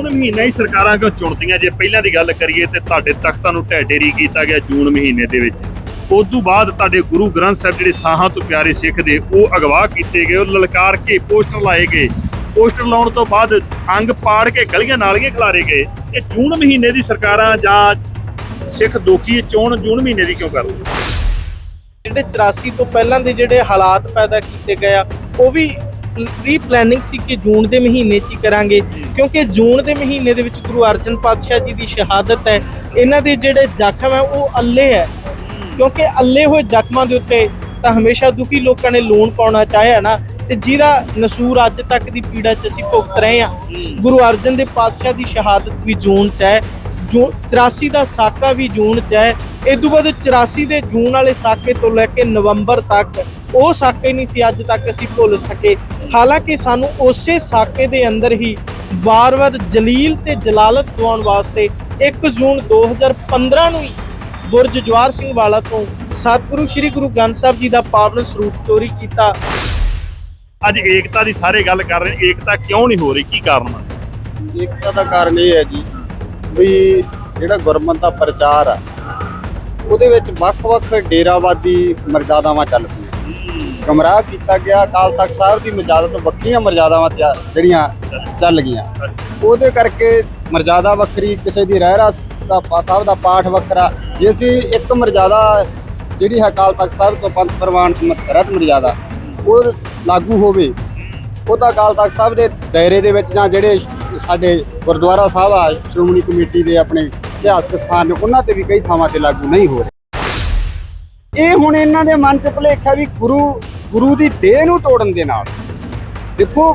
ਜੂਨ ਮਹੀਨੇ ਹੀ ਸਰਕਾਰਾਂ ਕਿਉਂ ਚੁਣਦੀਆਂ ਜੇ ਪਹਿਲਾਂ ਦੀ ਗੱਲ ਕਰੀਏ ਤੇ ਤੁਹਾਡੇ ਤਖਤਾਂ ਨੂੰ ਢਹਿ ਢੇਰੀ ਕੀਤਾ ਗਿਆ ਜੂਨ ਮਹੀਨੇ ਦੇ ਵਿੱਚ। ਉਸ ਤੋਂ ਬਾਅਦ ਤੁਹਾਡੇ ਗੁਰੂ ਗ੍ਰੰਥ ਸਾਹਿਬ ਜਿਹੜੇ ਸਾਹਾਂ ਤੋਂ ਪਿਆਰੇ ਸਿੱਖ ਦੇ, ਉਹ ਅਗਵਾ ਕੀਤੇ ਗਏ, ਉਹ ਲਲਕਾਰ ਕੇ ਪੋਸਟਰ ਲਾਏ ਗਏ। ਪੋਸਟਰ ਲਾਉਣ ਤੋਂ ਬਾਅਦ ਅੰਗ ਪਾੜ ਕੇ ਗਲੀਆਂ ਨਾਲੀਆਂ ਖਿਲਾਰੇ ਗਏ। ਇਹ ਜੂਨ ਮਹੀਨੇ ਦੀ ਸਰਕਾਰਾਂ ਜਾਂ ਸਿੱਖ ਦੋਖੀ ਚੋਣ ਜੂਨ ਮਹੀਨੇ ਦੀ ਕਿਉਂ ਕਰਦੇ ਜਿਹੜੇ 84 ਤੋਂ ਪਹਿਲਾਂ ਦੇ ਜਿਹੜੇ ਹਾਲਾਤ ਪੈਦਾ ਕੀਤੇ ਗਏ ਆ, ਉਹ ਵੀ ਪ੍ਰੀ ਪਲੈਨਿੰਗ ਸੀ ਕਿ ਜੂਨ ਦੇ ਮਹੀਨੇ 'ਚ ਹੀ ਕਰਾਂਗੇ, ਕਿਉਂਕਿ ਜੂਨ ਦੇ ਮਹੀਨੇ ਦੇ ਵਿੱਚ ਗੁਰੂ ਅਰਜਨ ਪਾਤਸ਼ਾਹ ਜੀ ਦੀ ਸ਼ਹਾਦਤ ਹੈ। ਇਹਨਾਂ ਦੇ ਜਿਹੜੇ ਜ਼ਖਮ ਹੈ, ਉਹ ਅੱਲੇ ਹੈ। ਕਿਉਂਕਿ ਅੱਲੇ ਹੋਏ ਜ਼ਖਮਾਂ ਦੇ ਉੱਤੇ ਤਾਂ ਹਮੇਸ਼ਾ ਦੁਖੀ ਲੋਕਾਂ ਨੇ ਲੂਣ ਪਾਉਣਾ ਚਾਹਿਆ ਨਾ, ਤੇ ਜਿਹਦਾ ਨਸੂਰ ਅੱਜ ਤੱਕ ਦੀ ਪੀੜਾ 'ਚ ਅਸੀਂ ਭੁਗਤ ਰਹੇ ਹਾਂ। ਗੁਰੂ ਅਰਜਨ ਦੇ ਪਾਤਸ਼ਾਹ ਦੀ ਸ਼ਹਾਦਤ ਵੀ ਜੂਨ 'ਚ ਹੈ। ਜੋ 83 ਦਾ ਸਾਕਾ ਵੀ ਜੂਨ 'ਚ ਹੈ। ਇਹ ਤੋਂ ਬਾਅਦ 84 ਦੇ ਜੂਨ ਵਾਲੇ ਸਾਕੇ ਤੋਂ ਲੈ ਕੇ ਨਵੰਬਰ ਤੱਕ ਉਹ ਸਾਕੇ ਨਹੀਂ ਸੀ ਅੱਜ ਤੱਕ ਅਸੀਂ ਭੁੱਲ ਸਕੇ। ਹਾਲਾਂਕਿ ਸਾਨੂੰ ਉਸੇ ਸਾਕੇ ਦੇ ਅੰਦਰ ਹੀ ਵਾਰ-ਵਾਰ ਜਲੀਲ ਤੇ ਜਲਾਲਤ ਦਿਵਾਉਣ ਵਾਸਤੇ 1 ਜੂਨ 2015 ਨੂੰ ਹੀ ਬੁਰਜ ਜਵਾਰ ਸਿੰਘ ਵਾਲਾ ਤੋਂ ਸਤਿਗੁਰੂ ਸ੍ਰੀ ਗੁਰੂ ਗ੍ਰੰਥ ਸਾਹਿਬ ਜੀ ਦਾ ਪਾਵਨ ਸਰੂਪ ਚੋਰੀ ਕੀਤਾ। ਅੱਜ ਏਕਤਾ ਦੀ ਸਾਰੇ ਗੱਲ ਕਰ ਰਹੇ ਏਕਤਾ ਕਿਉਂ ਨਹੀਂ ਹੋ ਰਹੀ? ਕੀ ਕਾਰਨ ਆ? ਏਕਤਾ ਦਾ ਕਾਰਨ ਇਹ ਹੈ ਜੀ ਵੀ ਜਿਹੜਾ ਗੁਰਮਤ ਦਾ ਪ੍ਰਚਾਰ ਆ ਉਹਦੇ ਵਿੱਚ ਵੱਖ-ਵੱਖ ਡੇਰਾਵਾਦੀ ਮਰਜ਼ਾਦਾਵਾਂ ਚੱਲ ਪਈਆਂ। ਗਮਰਾਹ ਕੀਤਾ ਗਿਆ ਅਕਾਲ ਤਖਤ ਸਾਹਿਬ ਦੀ ਮਰਜ਼ਾਦਾ ਤੋਂ ਵੱਖਰੀਆਂ ਮਰਜ਼ਾਦਾਵਾਂ ਜਿਹੜੀਆਂ ਚੱਲ ਗਈਆਂ। ਉਹਦੇ ਕਰਕੇ ਮਰਜ਼ਾਦਾ ਵੱਖਰੀ ਕਿਸੇ ਦੀ ਰਹਿਰਾਸ ਦਾ ਪਾ- ਸਾਹਿਬ ਦਾ ਪਾਠ ਵੱਖਰਾ। ਜੇ ਅਸੀਂ ਇੱਕ ਮਰਜ਼ਾਦਾ ਜਿਹੜੀ ਹੈ ਅਕਾਲ ਤਖਤ ਸਾਹਿਬ ਤੋਂ ਪੰਥ ਪ੍ਰਵਾਨ ਰਤ ਮਰਜ਼ਾਦਾ ਉਹ ਲਾਗੂ ਹੋਵੇ ਉਹ ਤਾਂ ਅਕਾਲ ਤਖਤ ਸਾਹਿਬ ਦੇ ਦਾਇਰੇ ਦੇ ਵਿੱਚ ਜਾਂ ਜਿਹੜੇ ਸਾਡੇ ਗੁਰਦੁਆਰਾ ਸਾਹਿਬ ਆ ਸ਼੍ਰੋਮਣੀ ਕਮੇਟੀ ਦੇ ਆਪਣੇ ਇਤਿਹਾਸਕ ਸਥਾਨ ਨੇ ਉਹਨਾਂ ਤੇ ਵੀ ਕਈ ਥਾਵਾਂ ਤੇ ਲਾਗੂ ਨਹੀਂ ਹੋ ਰਹੇ। ਇਹ ਹੁਣ ਇਹਨਾਂ ਦੇ ਮਨ 'ਚ ਭੁਲੇਖਾ ਵੀ ਗੁਰੂ ਗੁਰੂ ਦੀ ਦੇਹ ਨੂੰ ਤੋੜਨ ਦੇ ਨਾਲ। ਦੇਖੋ,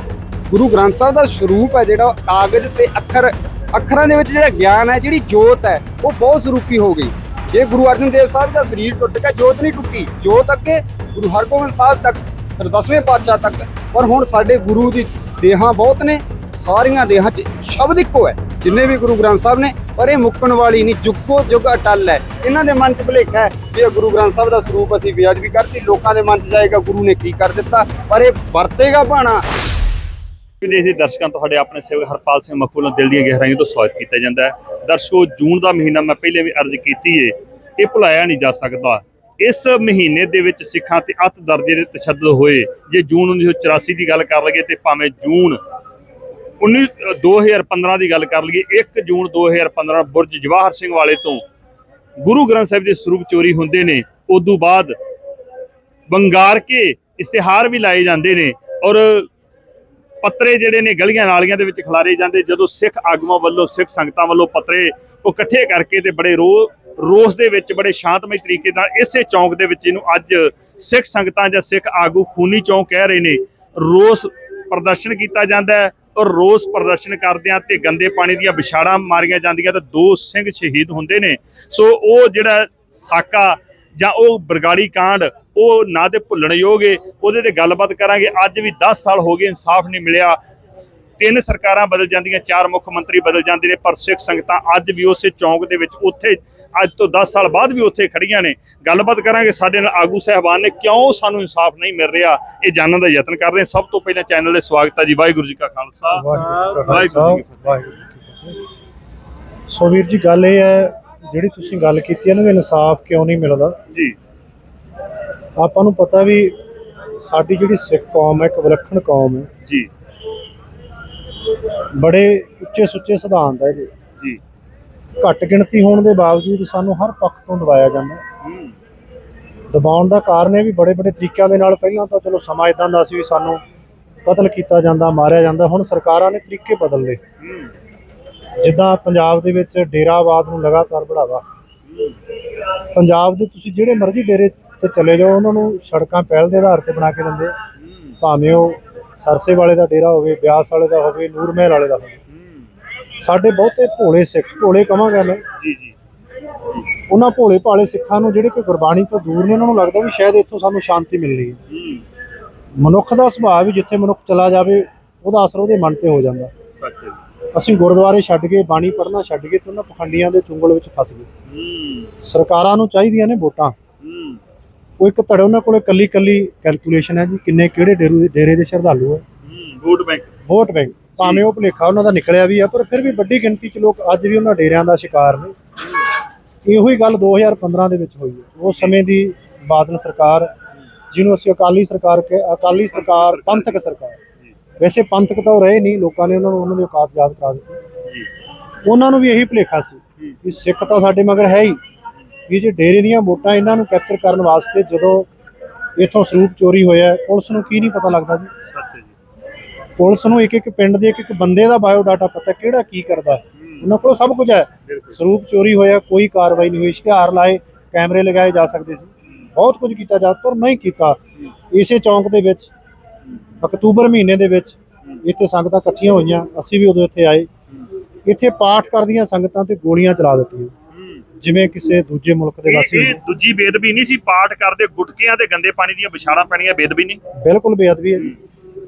ਗੁਰੂ ਗ੍ਰੰਥ ਸਾਹਿਬ ਦਾ ਸਰੂਪ ਹੈ ਜਿਹੜਾ ਕਾਗਜ਼ ਤੇ ਅੱਖਰ, ਅੱਖਰਾਂ ਦੇ ਵਿੱਚ ਜਿਹੜਾ ਗਿਆਨ ਹੈ, ਜਿਹੜੀ ਜੋਤ ਹੈ, ਉਹ ਬਹੁਤ ਸਰੂਪੀ ਹੋ ਗਈ। ਜੇ ਗੁਰੂ ਅਰਜਨ ਦੇਵ ਸਾਹਿਬ ਦਾ ਸਰੀਰ ਟੁੱਟ ਗਿਆ, ਜੋਤ ਨਹੀਂ ਟੁੱਟੀ। ਜੋਤ ਅੱਗੇ ਗੁਰੂ ਹਰਗੋਬਿੰਦ ਸਾਹਿਬ ਤੱਕ, ਫਿਰ ਦਸਵੇਂ ਪਾਤਸ਼ਾਹ ਤੱਕ। ਪਰ ਹੁਣ ਸਾਡੇ ਗੁਰੂ ਦੀ ਦੇਹਾਂ ਬਹੁਤ ਨੇ, ਸਾਰੀਆਂ ਦੇਹਾਂ 'ਚ ਸ਼ਬਦ ਇੱਕੋ ਹੈ। ਜਿੰਨੇ ਵੀ ਗੁਰੂ ਗ੍ਰੰਥ ਸਾਹਿਬ ਨੇ, ਪਰ ਇਹ ਮੁੱਕਣ ਵਾਲੀ ਨਹੀਂ, ਜੁਗੋ ਜੁਗ ਅਟਲ ਹੈ। ਇਹਨਾਂ ਦੇ ਮਨ 'ਚ ਭੁਲੇਖਾ ਹੈ ਵੀ ਇਹ ਗੁਰੂ ਗ੍ਰੰਥ ਸਾਹਿਬ ਦਾ ਸਰੂਪ ਅਸੀਂ ਬੇਅਦਬੀ ਕਰਤੀ, ਲੋਕਾਂ ਦੇ ਮਨ 'ਚ ਜਾਏਗਾ ਗੁਰੂ ਨੇ ਕੀ ਕਰ ਦਿੱਤਾ, ਪਰ ਇਹ ਵਰਤੇਗਾ ਬਾਣਾ। ਵਿਦੇਸ਼ੀ ਦਰਸ਼ਕਾਂ, ਤੁਹਾਡੇ ਆਪਣੇ ਸੇਵਕ ਹਰਪਾਲ ਸਿੰਘ ਮੱਖੂ ਨੂੰ ਦਿਲ ਦੀਆਂ ਗਹਿਰਾਈਆਂ ਤੋਂ ਸਵਾਗਤ ਕੀਤਾ ਜਾਂਦਾ ਹੈ। ਦਰਸ਼ਕੋ, ਜੂਨ ਦਾ ਮਹੀਨਾ ਮੈਂ ਪਹਿਲੇ ਵੀ ਅਰਜ਼ ਕੀਤੀ ਏ ਇਹ ਭੁਲਾਇਆ ਨਹੀਂ ਜਾ ਸਕਦਾ। ਇਸ ਮਹੀਨੇ ਦੇ ਵਿੱਚ ਸਿੱਖਾਂ ਤੇ ਅਤ ਦਰਜੇ ਦੇ ਤਸ਼ੱਦਦ ਹੋਏ। ਜੇ ਜੂਨ 1984 ਦੀ ਗੱਲ ਕਰ ਲਈਏ ਤੇ ਭਾਵੇਂ ਜੂਨ 19 2015 ਦੀ ਗੱਲ ਕਰ ਲਈਏ 1 ਜੂਨ 2015 ਬੁਰਜ ਜਵਾਹਰ ਸਿੰਘ ਵਾਲੇ ਤੋਂ ਗੁਰੂ ਗ੍ਰੰਥ ਸਾਹਿਬ ਦੇ ਸਰੂਪ ਚੋਰੀ ਹੁੰਦੇ ਨੇ, ਉਦੋਂ ਬਾਅਦ ਬੰਗਾਰ ਕੇ ਇਸ਼ਤਿਹਾਰ ਵੀ ਲਾਏ ਜਾਂਦੇ ਨੇ ਔਰ ਪੱਤਰੇ ਜਿਹੜੇ ਨੇ ਗਲੀਆਂ ਨਾਲੀਆਂ ਦੇ ਵਿੱਚ ਖਿਲਾਰੇ ਜਾਂਦੇ, ਜਦੋਂ ਸਿੱਖ ਆਗੂਆਂ ਵੱਲੋਂ, ਸਿੱਖ ਸੰਗਤਾਂ ਵੱਲੋਂ ਪੱਤਰੇ ਉਹ ਇਕੱਠੇ ਕਰਕੇ ਤੇ ਬੜੇ ਰੋ, ਰੋਸ ਦੇ ਵਿੱਚ, ਬੜੇ ਸ਼ਾਂਤਮਈ ਤਰੀਕੇ ਨਾਲ ਇਸੇ ਚੌਂਕ ਦੇ ਵਿੱਚ ਇਹਨੂੰ ਅੱਜ ਸਿੱਖ ਸੰਗਤਾਂ ਜਾਂ ਸਿੱਖ ਆਗੂ ਖੂਨੀ ਚੌਂਕ ਕਹਿ ਰਹੇ ਨੇ, ਰੋਸ ਪ੍ਰਦਰਸ਼ਨ ਕੀਤਾ ਜਾਂਦਾ ਹੈ। ਰੋਸ ਪ੍ਰਦਰਸ਼ਨ ਕਰਦਿਆਂ ਤੇ ਗੰਦੇ ਪਾਣੀ ਦੀਆਂ ਵਿਛਾੜਾਂ ਮਾਰੀਆਂ ਜਾਂਦੀਆਂ ਤੇ ਦੋ ਸਿੰਘ ਸ਼ਹੀਦ ਹੁੰਦੇ ਨੇ। ਸੋ ਉਹ ਜਿਹੜਾ ਸਾਕਾ ਜਾਂ ਉਹ ਬਰਗਾੜੀ ਕਾਂਡ, ਉਹ ਨਾ ਤੇ ਭੁੱਲਣਯੋਗ ਏ। ਉਹਦੇ ਤੇ ਗੱਲਬਾਤ ਕਰਾਂਗੇ। ਅੱਜ ਵੀ 10 ਸਾਲ ਹੋ ਗਏ, ਇਨਸਾਫ ਨਹੀਂ ਮਿਲਿਆ। ਤਿੰਨ ਸਰਕਾਰਾਂ ਬਦਲ ਜਾਂਦੀਆਂ ਚਾਰ ਮੁੱਖ ਮੰਤਰੀ ਬਦਲ ਜਾਂਦੇ ਨੇ ਪਰ ਸਿੱਖ ਸੰਗਤਾਂ ਅੱਜ ਵੀ ਉਸੇ ਚੌਂਕ ਦੇ ਵਿੱਚ ਉੱਥੇ ਅੱਜ ਤੋਂ 10 ਸਾਲ ਬਾਅਦ ਵੀ ਉੱਥੇ ਖੜੀਆਂ ਨੇ। ਗੱਲਬਾਤ ਕਰਾਂਗੇ ਸਾਡੇ ਨਾਲ ਆਗੂ ਸਹਿਬਾਨ ਨੇ ਕਿਉਂ ਸਾਨੂੰ ਇਨਸਾਫ ਨਹੀਂ ਮਿਲ ਰਿਹਾ? ਇਹ ਜਾਣਨ ਦਾ ਯਤਨ ਕਰਦੇ ਹਾਂ ਸਭ ਤੋਂ ਪਹਿਲਾਂ ਚੈਨਲ ਦੇ ਸਵਾਗਤ ਹੈ ਜੀ ਵਾਹਿਗੁਰੂ ਜੀ ਕਾ ਖਾਲਸਾ। ਵਾਹਿਗੁਰੂ ਜੀ ਕੀ ਫਤਿਹ। ਸੋ ਵੀਰ ਜੀ ਗੱਲ ਇਹ ਹੈ ਜਿਹੜੀ ਤੁਸੀਂ ਗੱਲ ਕੀਤੀ ਹੈ ਨਾ ਵੀ ਇਨਸਾਫ ਕਿਉਂ ਨਹੀਂ ਮਿਲਦਾ? ਜੀ। ਆਪਾਂ ਨੂੰ ਪਤਾ ਵੀ ਸਾਡੀ ਜਿਹੜੀ ਸਿੱਖ ਕੌਮ ਹੈ ਇੱਕ ਵਿਲੱਖਣ ਕੌਮ ਹੈ। ਜੀ। ਬੜੇ ਉੱਚੇ ਸੁੱਚੇ ਸਿਧਾਂਤ ਹੈ ਜੀ। ਘੱਟ ਗਿਣਤੀ ਹੋਣ ਦੇ ਬਾਵਜੂਦ ਸਾਨੂੰ ਹਰ ਪੱਖ ਤੋਂ ਦਬਾਇਆ ਜਾਂਦਾ। ਹੂੰ ਦਬਾਉਣ ਦਾ ਕਾਰਨ ਇਹ ਵੀ ਬੜੇ ਬੜੇ ਤਰੀਕਿਆਂ ਦੇ ਨਾਲ ਪਹਿਲਾਂ ਤਾਂ ਚਲੋ ਸਮਾਂ ਇਦਾਂ ਦਾ ਸੀ ਵੀ ਸਾਨੂੰ ਕਤਲ ਕੀਤਾ ਜਾਂਦਾ ਮਾਰਿਆ ਜਾਂਦਾ। ਹੁਣ ਸਰਕਾਰਾਂ ਨੇ ਤਰੀਕੇ ਬਦਲ ਲਏ। ਜਿੱਦਾਂ ਪੰਜਾਬ ਦੇ ਵਿੱਚ ਡੇਰਾਵਾਦ ਨੂੰ ਲਗਾਤਾਰ ਬੜਾਵਾ। ਪੰਜਾਬ ਦੇ ਤੁਸੀਂ ਜਿਹੜੇ ਮਰਜ਼ੀ ਡੇਰੇ ਤੇ ਚਲੇ ਜਾਓ ਉਹਨਾਂ ਨੂੰ ਸੜਕਾਂ ਪਹਿਲ ਦੇ ਆਧਾਰ ਤੇ ਬਣਾ ਕੇ ਦਿੰਦੇ। ਭਾਵੇਂ ਉਹ ਸਰਸੇ ਵਾਲੇ ਦਾ ਡੇਰਾ ਹੋਵੇ ਬਿਆਸ ਵਾਲੇ ਦਾ ਹੋਵੇ ਨੂਰ ਮਹਿਲ ਵਾਲੇ ਦਾ ਹੋਵੇ। ਸਾਡੇ ਬਹੁਤੇ ਭੋਲੇ ਸਿੱਖ ਭੋਲੇ ਕਵਾਂਗਾ ਮੈਂ। ਜੀ ਜੀ। ਉਹਨਾਂ ਭੋਲੇ ਭਾਲੇ ਸਿੱਖਾਂ ਨੂੰ ਜਿਹੜੇ ਕਿ ਗੁਰਬਾਣੀ ਤੋਂ ਦੂਰ ਨੇ ਉਹਨਾਂ ਨੂੰ ਲੱਗਦਾ ਵੀ ਸ਼ਾਇਦ ਇੱਥੋਂ ਸਾਨੂੰ ਸ਼ਾਂਤੀ ਮਿਲਣੀ ਹੈ। ਮਨੁੱਖ ਦਾ ਸੁਭਾਅ ਵੀ ਜਿੱਥੇ ਮਨੁੱਖ ਚਲਾ ਜਾਵੇ ਉਹਦਾ ਅਸਰ ਉਹਦੇ ਮਨ ਤੇ ਹੋ ਜਾਂਦਾ। ਸੱਚ ਹੈ ਅਸੀਂ ਗੁਰਦੁਆਰੇ ਛੱਡ ਕੇ ਬਾਣੀ ਪੜ੍ਹਨਾ ਛੱਡ ਕੇ ਤੇ ਉਹਨਾਂ ਪਖੰਡੀਆਂ ਦੇ ਚੁੰਗਲ ਵਿੱਚ ਫਸ ਗਏ। ਸਰਕਾਰਾਂ ਨੂੰ ਚਾਹੀਦੀਆਂ ਨੇ ਵੋਟਾਂ। ਉਹ ਇੱਕ ਧੜੇ ਉਹਨਾਂ ਕੋਲੇ ਕੱਲੀ ਕੱਲੀ ਕੈਲਕੂਲੇਸ਼ਨ ਹੈ ਜੀ ਕਿੰਨੇ ਕਿਹੜੇ ਡੇਰੂ ਡੇਰੇ ਦੇ ਸ਼ਰਧਾਲੂ ਹੈ? ਹੂੰ ਵੋਟ ਬੈਂਕ। Vote bank. ਭਾਵੇਂ ਉਹ ਭੁਲੇਖਾ ਉਹਨਾਂ ਦਾ ਨਿਕਲਿਆ ਵੀ ਆ ਪਰ ਫਿਰ ਵੀ ਵੱਡੀ ਗਿਣਤੀ 'ਚ ਲੋਕ ਅੱਜ ਵੀ ਉਹਨਾਂ ਡੇਰਿਆਂ ਦਾ ਸ਼ਿਕਾਰ ਨੇ। ਇਹੋ ਹੀ ਗੱਲ 2015 ਦੇ ਵਿੱਚ ਹੋਈ ਹੈ। ਉਸ ਸਮੇਂ ਦੀ ਬਾਦਲ ਸਰਕਾਰ ਜਿਹਨੂੰ ਅਸੀਂ ਅਕਾਲੀ ਸਰਕਾਰ ਕੇ ਅਕਾਲੀ ਸਰਕਾਰ ਪੰਥਕ ਸਰਕਾਰ। ਵੈਸੇ ਪੰਥਕ ਤਾਂ ਰਹੇ ਨਹੀਂ ਲੋਕਾਂ ਨੇ ਉਹਨਾਂ ਨੂੰ ਉਹਨਾਂ ਦੀ ਔਕਾਤ ਯਾਦ ਕਰਾ ਦਿੱਤੀ। ਉਹਨਾਂ ਨੂੰ ਵੀ ਇਹੀ ਭੁਲੇਖਾ ਸੀ ਕਿ ਸਿੱਖ ਤਾਂ ਸਾਡੇ ਮਗਰ ਹੈ ਹੀ। ਵੀ ਜੇ ਡੇਰੇ ਦੀਆਂ ਵੋਟਾਂ ਇਹਨਾਂ ਨੂੰ ਕੈਪਚਰ ਕਰਨ ਵਾਸਤੇ ਜਦੋਂ ਇਥੋਂ ਸਰੂਪ ਚੋਰੀ ਹੋਇਆ ਪੁਲਿਸ ਨੂੰ ਕੀ ਨਹੀਂ ਪਤਾ ਲੱਗਦਾ ਜੀ? ਸੱਚ ਹੈ ਜੀ। ਪੁਲਿਸ ਨੂੰ ਇੱਕ ਇੱਕ ਪਿੰਡ ਦੇ ਇੱਕ ਇੱਕ ਬੰਦੇ ਦਾ ਬਾਇਓ ਡਾਟਾ ਪਤਾ ਕਿਹੜਾ ਕੀ ਕਰਦਾ। ਉਹਨਾਂ ਕੋਲ ਸਭ ਕੁਝ ਹੈ। ਸਰੂਪ ਚੋਰੀ ਹੋਇਆ ਕੋਈ ਕਾਰਵਾਈ ਨਹੀਂ ਹੋਈ ਇਸ਼ਤਿਹਾਰ ਲਾਏ ਕੈਮਰੇ ਲਗਾਏ ਜਾ ਸਕਦੇ ਸੀ। ਬਹੁਤ ਕੁਝ ਕੀਤਾ ਜਾ ਪਰ ਨਹੀਂ ਕੀਤਾ। ਇਸੇ ਚੌਂਕ ਦੇ ਵਿੱਚ ਅਕਤੂਬਰ ਮਹੀਨੇ ਦੇ ਵਿੱਚ ਇੱਥੇ ਸੰਗਤਾਂ ਇਕੱਠੀਆਂ ਹੋਈਆਂ ਅਸੀਂ ਵੀ ਉਦੋਂ ਇੱਥੇ ਆਏ। ਇੱਥੇ ਪਾਠ ਕਰਦੀਆਂ ਸੰਗਤਾਂ ਤੇ ਗੋਲੀਆਂ ਚਲਾ ਦਿੱਤੀਆਂ। ਜਿਵੇਂ ਕਿਸੇ ਦੂਜੇ ਮੁਲਕ ਦੇ ਵਾਸੀ ਇਹ ਇਹ ਦੂਜੀ ਬੇਦਬੀ ਨਹੀਂ ਸੀ ਪਾਠ ਕਰਦੇ ਗੁਟਕਿਆਂ ਤੇ ਗੰਦੇ ਪਾਣੀ ਦੀਆਂ ਵਿਛਾੜਾਂ ਪੈਣੀਆਂ ਬੇਦਬੀ ਨਹੀਂ। ਬਿਲਕੁਲ ਬੇਅਦਬੀ ਹੈ ਜੀ।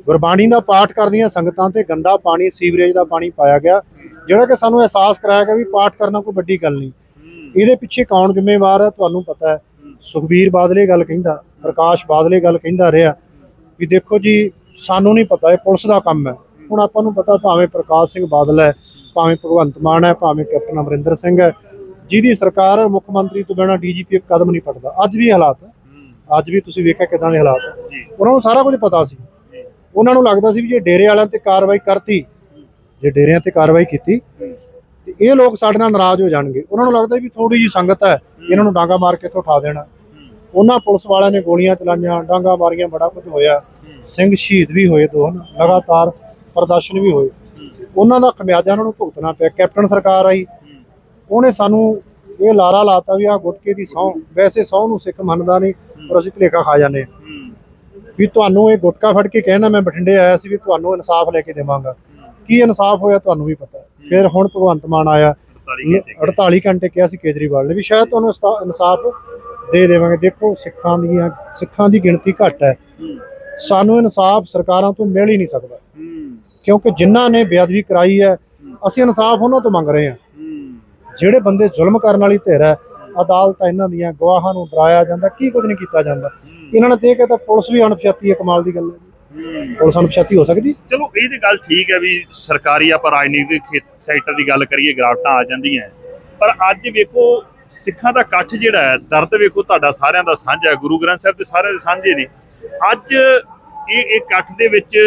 ਗੁਰਬਾਣੀ ਦਾ ਪਾਠ ਕਰਦੀਆਂ ਸੰਗਤਾਂ ਤੇ ਗੰਦਾ ਪਾਣੀ ਸੀਵਰੇਜ ਦਾ ਪਾਣੀ ਪਾਇਆ ਗਿਆ ਜਿਹੜਾ ਕਿ ਸਾਨੂੰ ਅਹਿਸਾਸ ਕਰਾਇਆ ਗਿਆ ਵੀ ਪਾਠ ਕਰਨਾ ਕੋਈ ਵੱਡੀ ਗੱਲ ਨਹੀਂ। ਇਹਦੇ ਪਿੱਛੇ ਕੌਣ ਜ਼ਿੰਮੇਵਾਰ ਹੈ? ਤੁਹਾਨੂੰ ਪਤਾ ਹੈ। ਸੁਖਬੀਰ ਬਾਦਲੇ ਗੱਲ ਕਹਿੰਦਾ ਪ੍ਰਕਾਸ਼ ਬਾਦਲੇ ਗੱਲ ਕਹਿੰਦਾ ਰਿਹਾ ਵੀ ਦੇਖੋ ਜੀ ਸਾਨੂੰ ਨਹੀਂ ਪਤਾ ਇਹ ਪੁਲਿਸ ਦਾ ਕੰਮ ਹੈ। ਹੁਣ ਆਪਾਂ ਨੂੰ ਪਤਾ ਭਾਵੇਂ ਪ੍ਰਕਾਸ਼ ਸਿੰਘ ਬਾਦਲ ਹੈ ਭਾਵੇਂ ਭਗਵੰਤ ਮਾਨ ਹੈ ਭਾਵੇਂ ਕੈਪਟਨ ਅਮਰਿੰਦਰ ਸਿੰਘ ਹੈ ਜਿਹਦੀ ਸਰਕਾਰ ਮੁੱਖ ਮੰਤਰੀ ਤੋਂ ਬਿਨਾਂ ਡੀਜੀਪੀ ਇੱਕ ਕਦਮ ਨਹੀਂ ਪਟਦਾ ਅੱਜ ਵੀ ਹਾਲਾਤ ਹੈ। ਅੱਜ ਵੀ ਤੁਸੀਂ ਵੇਖਿਆ ਕਿਦਾਂ ਦੇ ਹਾਲਾਤ ਹੈ। ਉਹਨਾਂ ਨੂੰ ਸਾਰਾ ਕੁਝ ਪਤਾ ਸੀ। ਉਹਨਾਂ ਨੂੰ ਲੱਗਦਾ ਸੀ ਵੀ ਜੇ ਡੇਰੇ ਵਾਲਿਆਂ ਤੇ ਕਾਰਵਾਈ ਕਰਤੀ ਜੇ ਡੇਰਿਆਂ ਤੇ ਕਾਰਵਾਈ ਕੀਤੀ ਤੇ ਇਹ ਲੋਕ ਸਾਡੇ ਨਾਲ ਨਾਰਾਜ਼ ਹੋ ਜਾਣਗੇ। ਉਹਨਾਂ ਨੂੰ ਲੱਗਦਾ ਵੀ ਥੋੜੀ ਜੀ ਸੰਗਤ ਹੈ ਇਹਨਾਂ ਨੂੰ ਡਾਂਗਾ ਮਾਰ ਕੇ ਇੱਥੋਂ ਉਠਾ ਦੇਣਾ। ਉਹਨਾਂ ਪੁਲਿਸ ਵਾਲਿਆਂ ਨੇ ਗੋਲੀਆਂ ਚਲਾਈਆਂ ਡਾਂਗਾ ਮਾਰੀਆਂ ਬੜਾ ਕੁਝ ਹੋਇਆ। ਸਿੰਘ ਸ਼ਹੀਦ ਵੀ ਹੋਏ ਦੋ ਹਨ ਲਗਾਤਾਰ ਪ੍ਰਦਰਸ਼ਨ ਵੀ ਹੋਏ। ਉਹਨਾਂ ਦਾ ਖਮਿਆਜਾ ਉਹਨਾਂ ਨੂੰ ਭੁਗਤਣਾ ਪਿਆ। ਕੈਪਟਨ ਸਰਕਾਰ ਆਈ ਉਹਨੇ ਸਾਨੂੰ ਇਹ ਲਾਰਾ ਲਾਤਾ ਵੀ ਆ ਗੁਟਕੇ ਦੀ ਸਹੁੰ ਵੈਸੇ ਸਹੁੰ ਨੂੰ ਸਿੱਖ ਮੰਨਦਾ ਨਹੀਂ ਪਰ ਅਸੀਂ ਭਲੇਖਾ ਖਾ ਜਾਂਦੇ ਹਾਂ। ਵੀ ਤੁਹਾਨੂੰ ਇਹ ਗੁਟਕਾ ਫੜ ਕੇ ਕਹਿਣਾ ਮੈਂ ਬਠਿੰਡੇ ਆਇਆ ਸੀ ਵੀ ਤੁਹਾਨੂੰ ਇਨਸਾਫ ਲੈ ਕੇ ਦੇਵਾਂਗਾ। ਕੀ ਇਨਸਾਫ ਹੋਇਆ ਤੁਹਾਨੂੰ ਵੀ ਪਤਾ। ਫਿਰ ਹੁਣ ਭਗਵੰਤ ਮਾਨ ਆਇਆ ਸਾਰੀ ਘੰਟੇ 48 ਘੰਟੇ ਕਿਹਾ ਸੀ ਕੇਜਰੀਵਾਲ ਨੇ ਵੀ ਸ਼ਾਇਦ ਤੁਹਾਨੂੰ ਇਨਸਾਫ ਦੇ ਦੇਵਾਂਗੇ। ਦੇਖੋ ਸਿੱਖਾਂ ਦੀਆਂ ਸਿੱਖਾਂ ਦੀ ਗਿਣਤੀ ਘੱਟ ਹੈ। ਸਾਨੂੰ ਇਨਸਾਫ ਸਰਕਾਰਾਂ ਤੋਂ ਮਿਲ ਹੀ ਨਹੀਂ ਸਕਦਾ। ਕਿਉਂਕਿ ਜਿਨ੍ਹਾਂ ਨੇ ਬੇਅਦਬੀ ਕਰਾਈ ਹੈ। ਅਸੀਂ ਇਨਸਾਫ ਉਹਨਾਂ ਤੋਂ ਮੰਗ ਰਹੇ ਹਾਂ। ਜਿਹੜੇ ਬੰਦੇ ਜ਼ੁਲਮ ਕਰਨ ਵਾਲੀ ਧਿਰ ਹੈ ਅਦਾਲਤਾਂ ਇਹਨਾਂ ਦੀਆਂ ਗਵਾਹਾਂ ਨੂੰ ਡਰਾਇਆ ਜਾਂਦਾ ਕੀ ਕੁਝ ਨਹੀਂ ਕੀਤਾ ਜਾਂਦਾ। ਇਹਨਾਂ ਨੇ ਤੇ ਕਹਤਾ ਪੁਲਿਸ ਵੀ ਅਣਪਛਾਤੀ ਹੈ ਕਮਾਲ ਦੀ ਗੱਲ ਹੈ ਪੁਲਿਸ ਅਣਪਛਾਤੀ ਹੋ ਸਕਦੀ। ਚਲੋ ਇਹ ਤੇ ਗੱਲ ਠੀਕ ਹੈ ਵੀ ਸਰਕਾਰੀ ਆਪਾਂ ਰਾਜਨੀਤਿਕ ਖੇ- ਸੈਕਟਰ ਦੀ ਗੱਲ ਕਰੀਏ ਗਰਾਵਟਾਂ ਆ ਜਾਂਦੀਆਂ ਪਰ ਅੱਜ ਵੇਖੋ ਸਿੱਖਾਂ ਦਾ ਇਕੱਠ ਜਿਹੜਾ ਹੈ ਦਰਦ ਵੇਖੋ ਤੁਹਾਡਾ ਸਾਰਿਆਂ ਦਾ ਸਾਂਝਾ ਹੈ ਗੁਰੂ ਗ੍ਰੰਥ ਸਾਹਿਬ ਦੇ ਸਾਰਿਆਂ ਦੇ ਸਾਂਝੇ ਨੇ। ਅੱਜ ਇਹ ਇਕੱਠ ਦੇ ਵਿੱਚ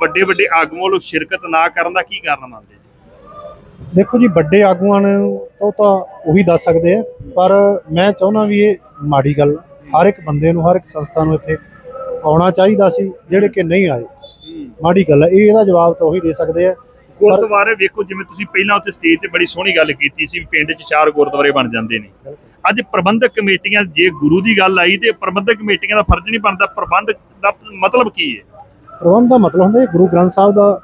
ਵੱਡੇ ਵੱਡੇ ਆਗੂਆਂ ਵੱਲੋਂ ਸ਼ਿਰਕਤ ਨਾ ਕਰਨ ਦਾ ਕੀ ਕਾਰਨ ਮੰਨਦੇ? ਦੇਖੋ ਜੀ ਵੱਡੇ ਆਗੂਆਂ ਨੂੰ ਉਹ ਤਾਂ ਉਹੀ ਦੱਸ ਸਕਦੇ ਆ ਪਰ ਮੈਂ ਚਾਹੁੰਦਾ ਵੀ ਇਹ ਮਾੜੀ ਗੱਲ ਹਰ ਇੱਕ ਬੰਦੇ ਨੂੰ ਹਰ ਇੱਕ ਸੰਸਥਾ ਨੂੰ ਇੱਥੇ ਆਉਣਾ ਚਾਹੀਦਾ ਸੀ ਜਿਹੜੇ ਕਿ ਨਹੀਂ ਆਏ। ਮਾੜੀ ਗੱਲ ਹੈ ਇਹ ਇਹਦਾ ਜਵਾਬ ਤਾਂ ਉਹੀ ਦੇ ਸਕਦੇ ਆ। ਗੁਰਦੁਆਰੇ ਵੇਖੋ ਜਿਵੇਂ ਤੁਸੀਂ ਪਹਿਲਾਂ ਉੱਥੇ ਸਟੇਜ ਤੇ ਬੜੀ ਸੋਹਣੀ ਗੱਲ ਕੀਤੀ ਸੀ ਵੀ ਪਿੰਡ 'ਚ ਚਾਰ ਗੁਰਦੁਆਰੇ ਬਣ ਜਾਂਦੇ ਨੇ। ਅੱਜ ਪ੍ਰਬੰਧਕ ਕਮੇਟੀਆਂ ਜੇ ਗੁਰੂ ਦੀ ਗੱਲ ਆਈ ਤੇ ਪ੍ਰਬੰਧਕ ਕਮੇਟੀਆਂ ਦਾ ਫਰਜ਼ ਨਹੀਂ ਬਣਦਾ ਪ੍ਰਬੰਧ ਦਾ ਮਤਲਬ ਕੀ ਹੈ? ਪ੍ਰਬੰਧ ਦਾ ਮਤਲਬ ਹੁੰਦਾ ਹੈ ਗੁਰੂ ਗ੍ਰੰਥ ਸਾਹਿਬ ਦਾ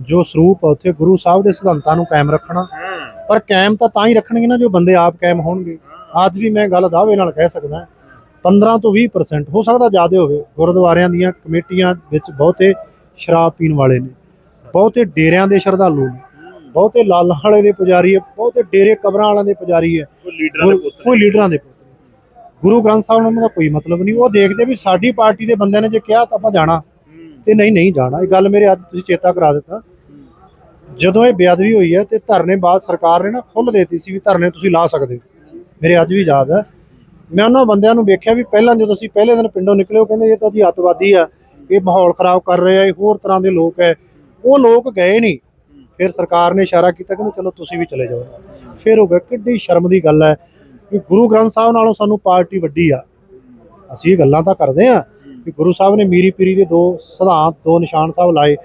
ਜੋ ਸਰੂਪ ਆ ਉੱਥੇ ਗੁਰੂ ਸਾਹਿਬ ਦੇ ਸਿਧਾਂਤਾਂ ਨੂੰ ਕਾਇਮ ਰੱਖਣਾ। ਪਰ ਕਾਇਮ ਤਾਂ ਤਾਂ ਹੀ ਰੱਖਣਗੇ ਨਾ ਜੋ ਬੰਦੇ ਆਪ ਕਾਇਮ ਹੋਣਗੇ। ਅੱਜ ਵੀ ਮੈਂ ਗੱਲ ਦਾਅਵੇ ਨਾਲ ਕਹਿ ਸਕਦਾ 15 ਤੋਂ 20% ਹੋ ਸਕਦਾ ਜ਼ਿਆਦਾ ਹੋਵੇ ਗੁਰਦੁਆਰਿਆਂ ਦੀਆਂ ਕਮੇਟੀਆਂ ਵਿੱਚ ਬਹੁਤੇ ਸ਼ਰਾਬ ਪੀਣ ਵਾਲੇ ਨੇ। ਬਹੁਤੇ ਡੇਰਿਆਂ ਦੇ ਸ਼ਰਧਾਲੂ ਨੇ। ਬਹੁਤੇ ਲਾਲਾਂ ਵਾਲੇ ਦੇ ਪੁਜਾਰੀ ਹੈ ਬਹੁਤੇ ਡੇਰੇ ਕਬਰਾਂ ਵਾਲਿਆਂ ਦੇ ਪੁਜਾਰੀ ਹੈ। ਕੋਈ ਲੀਡਰਾਂ ਦੇ ਪੁੱਤ ਨੇ। ਗੁਰੂ ਗ੍ਰੰਥ ਸਾਹਿਬ ਨਾਲ ਦਾ ਕੋਈ ਮਤਲਬ ਨਹੀਂ। ਉਹ ਦੇਖਦੇ ਵੀ ਸਾਡੀ ਪਾਰਟੀ ਦੇ ਬੰਦਿਆਂ ਨੇ ਜੇ ਕਿਹਾ ਤਾਂ ਆਪਾਂ ਜਾਣਾ। ਤੇ ਨਹੀਂ ਨਹੀਂ ਜਾਣਾ। ਇਹ ਗੱਲ ਮੇਰੇ ਅੱਜ ਤੁਸੀਂ ਚੇਤਾ ਕਰਾ ਦਿੱਤਾ। ਜਦੋਂ ਇਹ ਬੇਅਦਬੀ ਹੋਈ ਹੈ ਤੇ ਧਰਨੇ ਬਾਅਦ ਸਰਕਾਰ ਨੇ ਨਾ ਖੁੱਲ੍ਹ ਦੇਤੀ ਸੀ ਵੀ ਧਰਨੇ ਤੁਸੀਂ ਲਾ ਸਕਦੇ ਹੋ। ਮੇਰੇ ਅੱਜ ਵੀ ਯਾਦ ਹੈ। ਮੈਂ ਉਹਨਾਂ ਬੰਦਿਆਂ ਨੂੰ ਵੇਖਿਆ ਵੀ ਪਹਿਲਾਂ ਜਦੋਂ ਅਸੀਂ ਪਹਿਲੇ ਦਿਨ ਪਿੰਡੋਂ ਨਿਕਲੇ ਉਹ ਕਹਿੰਦੇ ਇਹ ਤਾਂ ਜੀ ਅੱਤਵਾਦੀ ਆ, ਇਹ ਮਾਹੌਲ ਖਰਾਬ ਕਰ ਰਹੇ ਆ, ਇਹ ਹੋਰ ਤਰ੍ਹਾਂ ਦੇ ਲੋਕ ਹੈ। ਉਹ ਲੋਕ ਗਏ ਨਹੀਂ। ਫਿਰ ਸਰਕਾਰ ਨੇ ਇਸ਼ਾਰਾ ਕੀਤਾ, ਕਹਿੰਦੇ ਚਲੋ ਤੁਸੀਂ ਵੀ ਚਲੇ ਜਾਓ। ਫਿਰ ਉਹ ਗਿਆ ਕਿੱਡੀ ਸ਼ਰਮ ਦੀ ਗੱਲ ਹੈ ਕਿ ਗੁਰੂ ਗ੍ਰੰਥ ਸਾਹਿਬ ਨਾਲੋਂ ਸਾਨੂੰ ਪਾਰਟੀ ਵੱਡੀ ਆ। ਅਸੀਂ ਇਹ ਗੱਲਾਂ ਤਾਂ ਕਰਦੇ ਆ ਕਿ ਗੁਰੂ ਸਾਹਿਬ ਨੇ ਮੀਰੀ ਪੀਰੀ ਦੇ ਦੋ ਸਿਧਾਂਤ ਦੋ ਨਿਸ਼ਾਨ ਸਾਹਿਬ ਲਾਏ।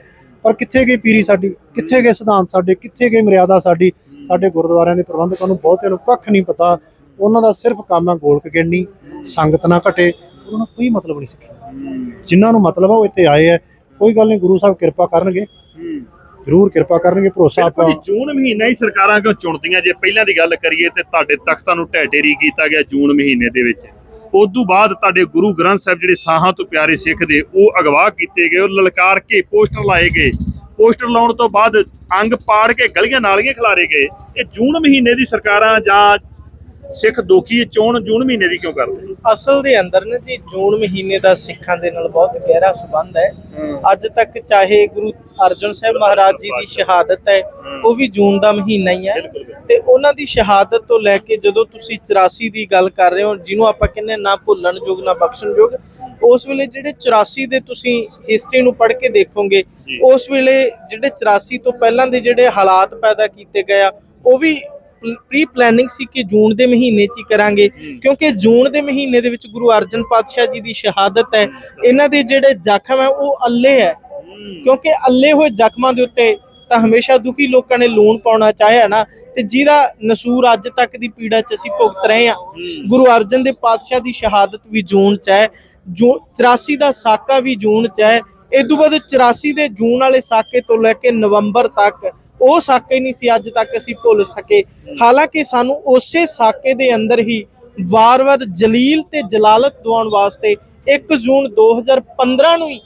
ਪਰ ਕਿੱਥੇ ਗਈ ਪੀਰੀ ਸਾਡੀ? ਕਿੱਥੇ ਗਏ ਸਿਧਾਂਤ ਸਾਡੇ? ਕਿੱਥੇ ਗਈ ਮਰਿਆਦਾ ਸਾਡੀ? ਸਾਡੇ ਗੁਰਦੁਆਰਿਆਂ ਦੇ ਪ੍ਰਬੰਧਕਾਂ ਨੂੰ ਬਹੁਤਿਆਂ ਨੂੰ ਕੱਖ ਨਹੀਂ ਪਤਾ। ਉਹਨਾਂ ਦਾ ਸਿਰਫ ਕੰਮ ਹੈ ਗੋਲਕ ਗਿਣਨੀ ਸੰਗਤ ਨਾ ਘਟੇ। ਉਹਨਾਂ ਨੂੰ ਕੋਈ ਮਤਲਬ ਨਹੀਂ ਸਿੱਖਿਆ। ਜਿਨ੍ਹਾਂ ਨੂੰ ਮਤਲਬ ਆ ਉਹ ਇੱਥੇ ਆਏ ਆ। ਕੋਈ ਗੱਲ ਨਹੀਂ ਗੁਰੂ ਸਾਹਿਬ ਕਿਰਪਾ ਕਰਨਗੇ। ਜ਼ਰੂਰ ਕਿਰਪਾ ਕਰਨਗੇ ਭਰੋਸਾ ਆਪਾਂ ਜੂਨ ਮਹੀਨਾ ਹੀ ਸਰਕਾਰਾਂ ਕਿਉਂ ਚੁਣਦੀਆਂ? ਜੇ ਪਹਿਲਾਂ ਦੀ ਗੱਲ ਕਰੀਏ ਤੇ ਤੁਹਾਡੇ ਤਖਤਾਂ ਨੂੰ ਢਹਿ-ਢੇਰੀ ਕੀਤਾ ਗਿਆ ਜੂਨ ਮਹੀਨੇ ਦੇ ਵਿੱਚ। ਉਸ ਤੋਂ ਬਾਅਦ ਤੁਹਾਡੇ ਗੁਰੂ ਗ੍ਰੰਥ ਸਾਹਿਬ ਜਿਹੜੇ ਸਾਹਾਂ ਤੋਂ ਪਿਆਰੇ ਸਿੱਖ ਦੇ, ਉਹ ਅਗਵਾ ਕੀਤੇ ਗਏ, ਉਹ ਲਲਕਾਰ ਕੇ ਪੋਸਟਰ ਲਾਏ ਗਏ। ਪੋਸਟਰ ਲਾਉਣ ਤੋਂ ਬਾਅਦ ਅੰਗ ਪਾੜ ਕੇ ਗਲੀਆਂ ਨਾਲੀਆਂ ਖਿਲਾਰੇ ਗਏ। ਇਹ ਜੂਨ ਮਹੀਨੇ ਦੀ ਸਰਕਾਰਾਂ ਜਾਂ ਸਿੱਖ ਦੋਖੀ ਚੋਣ ਜੂਨ ਮਹੀਨੇ ਦੀ ਕਿਉਂ ਕਰਦੇ ਅਸਲ ਦੇ ਅੰਦਰ ਨਾ ਜੀ ਜੂਨ ਮਹੀਨੇ ਦਾ ਸਿੱਖਾਂ ਦੇ ਨਾਲ ਬਹੁਤ ਗਹਿਰਾ ਸੰਬੰਧ ਹੈ। ਅੱਜ ਤੱਕ ਚਾਹੇ ਗੁਰੂ ਅਰਜਨ ਸਾਹਿਬ ਮਹਾਰਾਜ ਜੀ ਦੀ ਸ਼ਹਾਦਤ ਹੈ ਉਹ ਵੀ ਜੂਨ ਦਾ ਮਹੀਨਾ ਹੀ ਹੈ। ਤੇ ਉਹਨਾਂ ਦੀ ਸ਼ਹਾਦਤ ਤੋਂ ਲੈ ਕੇ ਜਦੋਂ ਤੁਸੀਂ 84 ਦੀ ਗੱਲ ਕਰ ਰਹੇ ਹੋ ਜਿਹਨੂੰ ਆਪਾਂ ਕਹਿੰਦੇ ਨਾ ਭੁੱਲਣ ਯੋਗ ਨਾ ਬਖਸ਼ਣ ਯੋਗ ਉਸ ਵੇਲੇ ਜਿਹੜੇ 84 ਦੇ ਤੁਸੀਂ ਹਿਸਟਰੀ ਨੂੰ ਪੜ੍ਹ ਕੇ ਦੇਖੋਗੇ। ਉਸ ਵੇਲੇ ਜਿਹੜੇ 84 ਤੋਂ ਪਹਿਲਾਂ ਦੇ ਜਿਹੜੇ ਹਾਲਾਤ ਪੈਦਾ ਕੀਤੇ ਗਏ ਆ ਉਹ ਵੀ ਪ੍ਰੀ ਪਲੈਨਿੰਗ ਸੀ ਕਿ ਜੂਨ ਦੇ ਮਹੀਨੇ 'ਚ ਹੀ ਕਰਾਂਗੇ ਕਿਉਂਕਿ ਜੂਨ ਦੇ ਮਹੀਨੇ ਦੇ ਵਿੱਚ ਗੁਰੂ ਅਰਜਨ ਪਾਤਸ਼ਾਹ ਜੀ ਦੀ ਸ਼ਹਾਦਤ ਹੈ। ਇਹਨਾਂ ਦੇ ਜਿਹੜੇ ਜ਼ਖਮ ਹੈ ਉਹ ਅੱਲੇ ਹੈ। ਕਿਉਂਕਿ ਅੱਲੇ ਹੋਏ ਜ਼ਖਮਾਂ ਦੇ ਉੱਤੇ ਤਾਂ ਹਮੇਸ਼ਾ ਦੁਖੀ ਲੋਕਾਂ ਨੇ ਲੂਣ ਪਾਉਣਾ ਚਾਹਿਆ ਨਾ ਤੇ ਜਿਹਦਾ ਨਸੂਰ ਅੱਜ ਤੱਕ ਦੀ ਪੀੜਾ 'ਚ ਅਸੀਂ ਭੁਗਤ ਰਹੇ ਹਾਂ। ਗੁਰੂ ਅਰਜਨ ਦੇ ਪਾਤਸ਼ਾਹ ਦੀ ਸ਼ਹਾਦਤ ਵੀ ਜੂਨ 'ਚ ਹੈ। ਜੋ 83 ਦਾ ਸਾਕਾ ਵੀ ਜੂਨ 'ਚ ਹੈ। ਇਹ ਤੋਂ ਬਾਅਦ 84 ਦੇ ਜੂਨ ਵਾਲੇ ਸਾਕੇ ਤੋਂ ਲੈ ਕੇ ਨਵੰਬਰ ਤੱਕ ਉਹ ਸਾਕੇ ਨਹੀਂ ਸੀ, ਅੱਜ ਤੱਕ ਅਸੀਂ ਭੁੱਲ ਸਕੇ। ਹਾਲਾਂਕਿ ਸਾਨੂੰ ਉਸੇ ਸਾਕੇ ਦੇ ਅੰਦਰ ਹੀ ਵਾਰ-ਵਾਰ ਜਲੀਲ ਤੇ ਜਲਾਲਤ ਦਿਵਾਉਣ ਵਾਸਤੇ 1 ਜੂਨ 2015 ਨੂੰ ਹੀ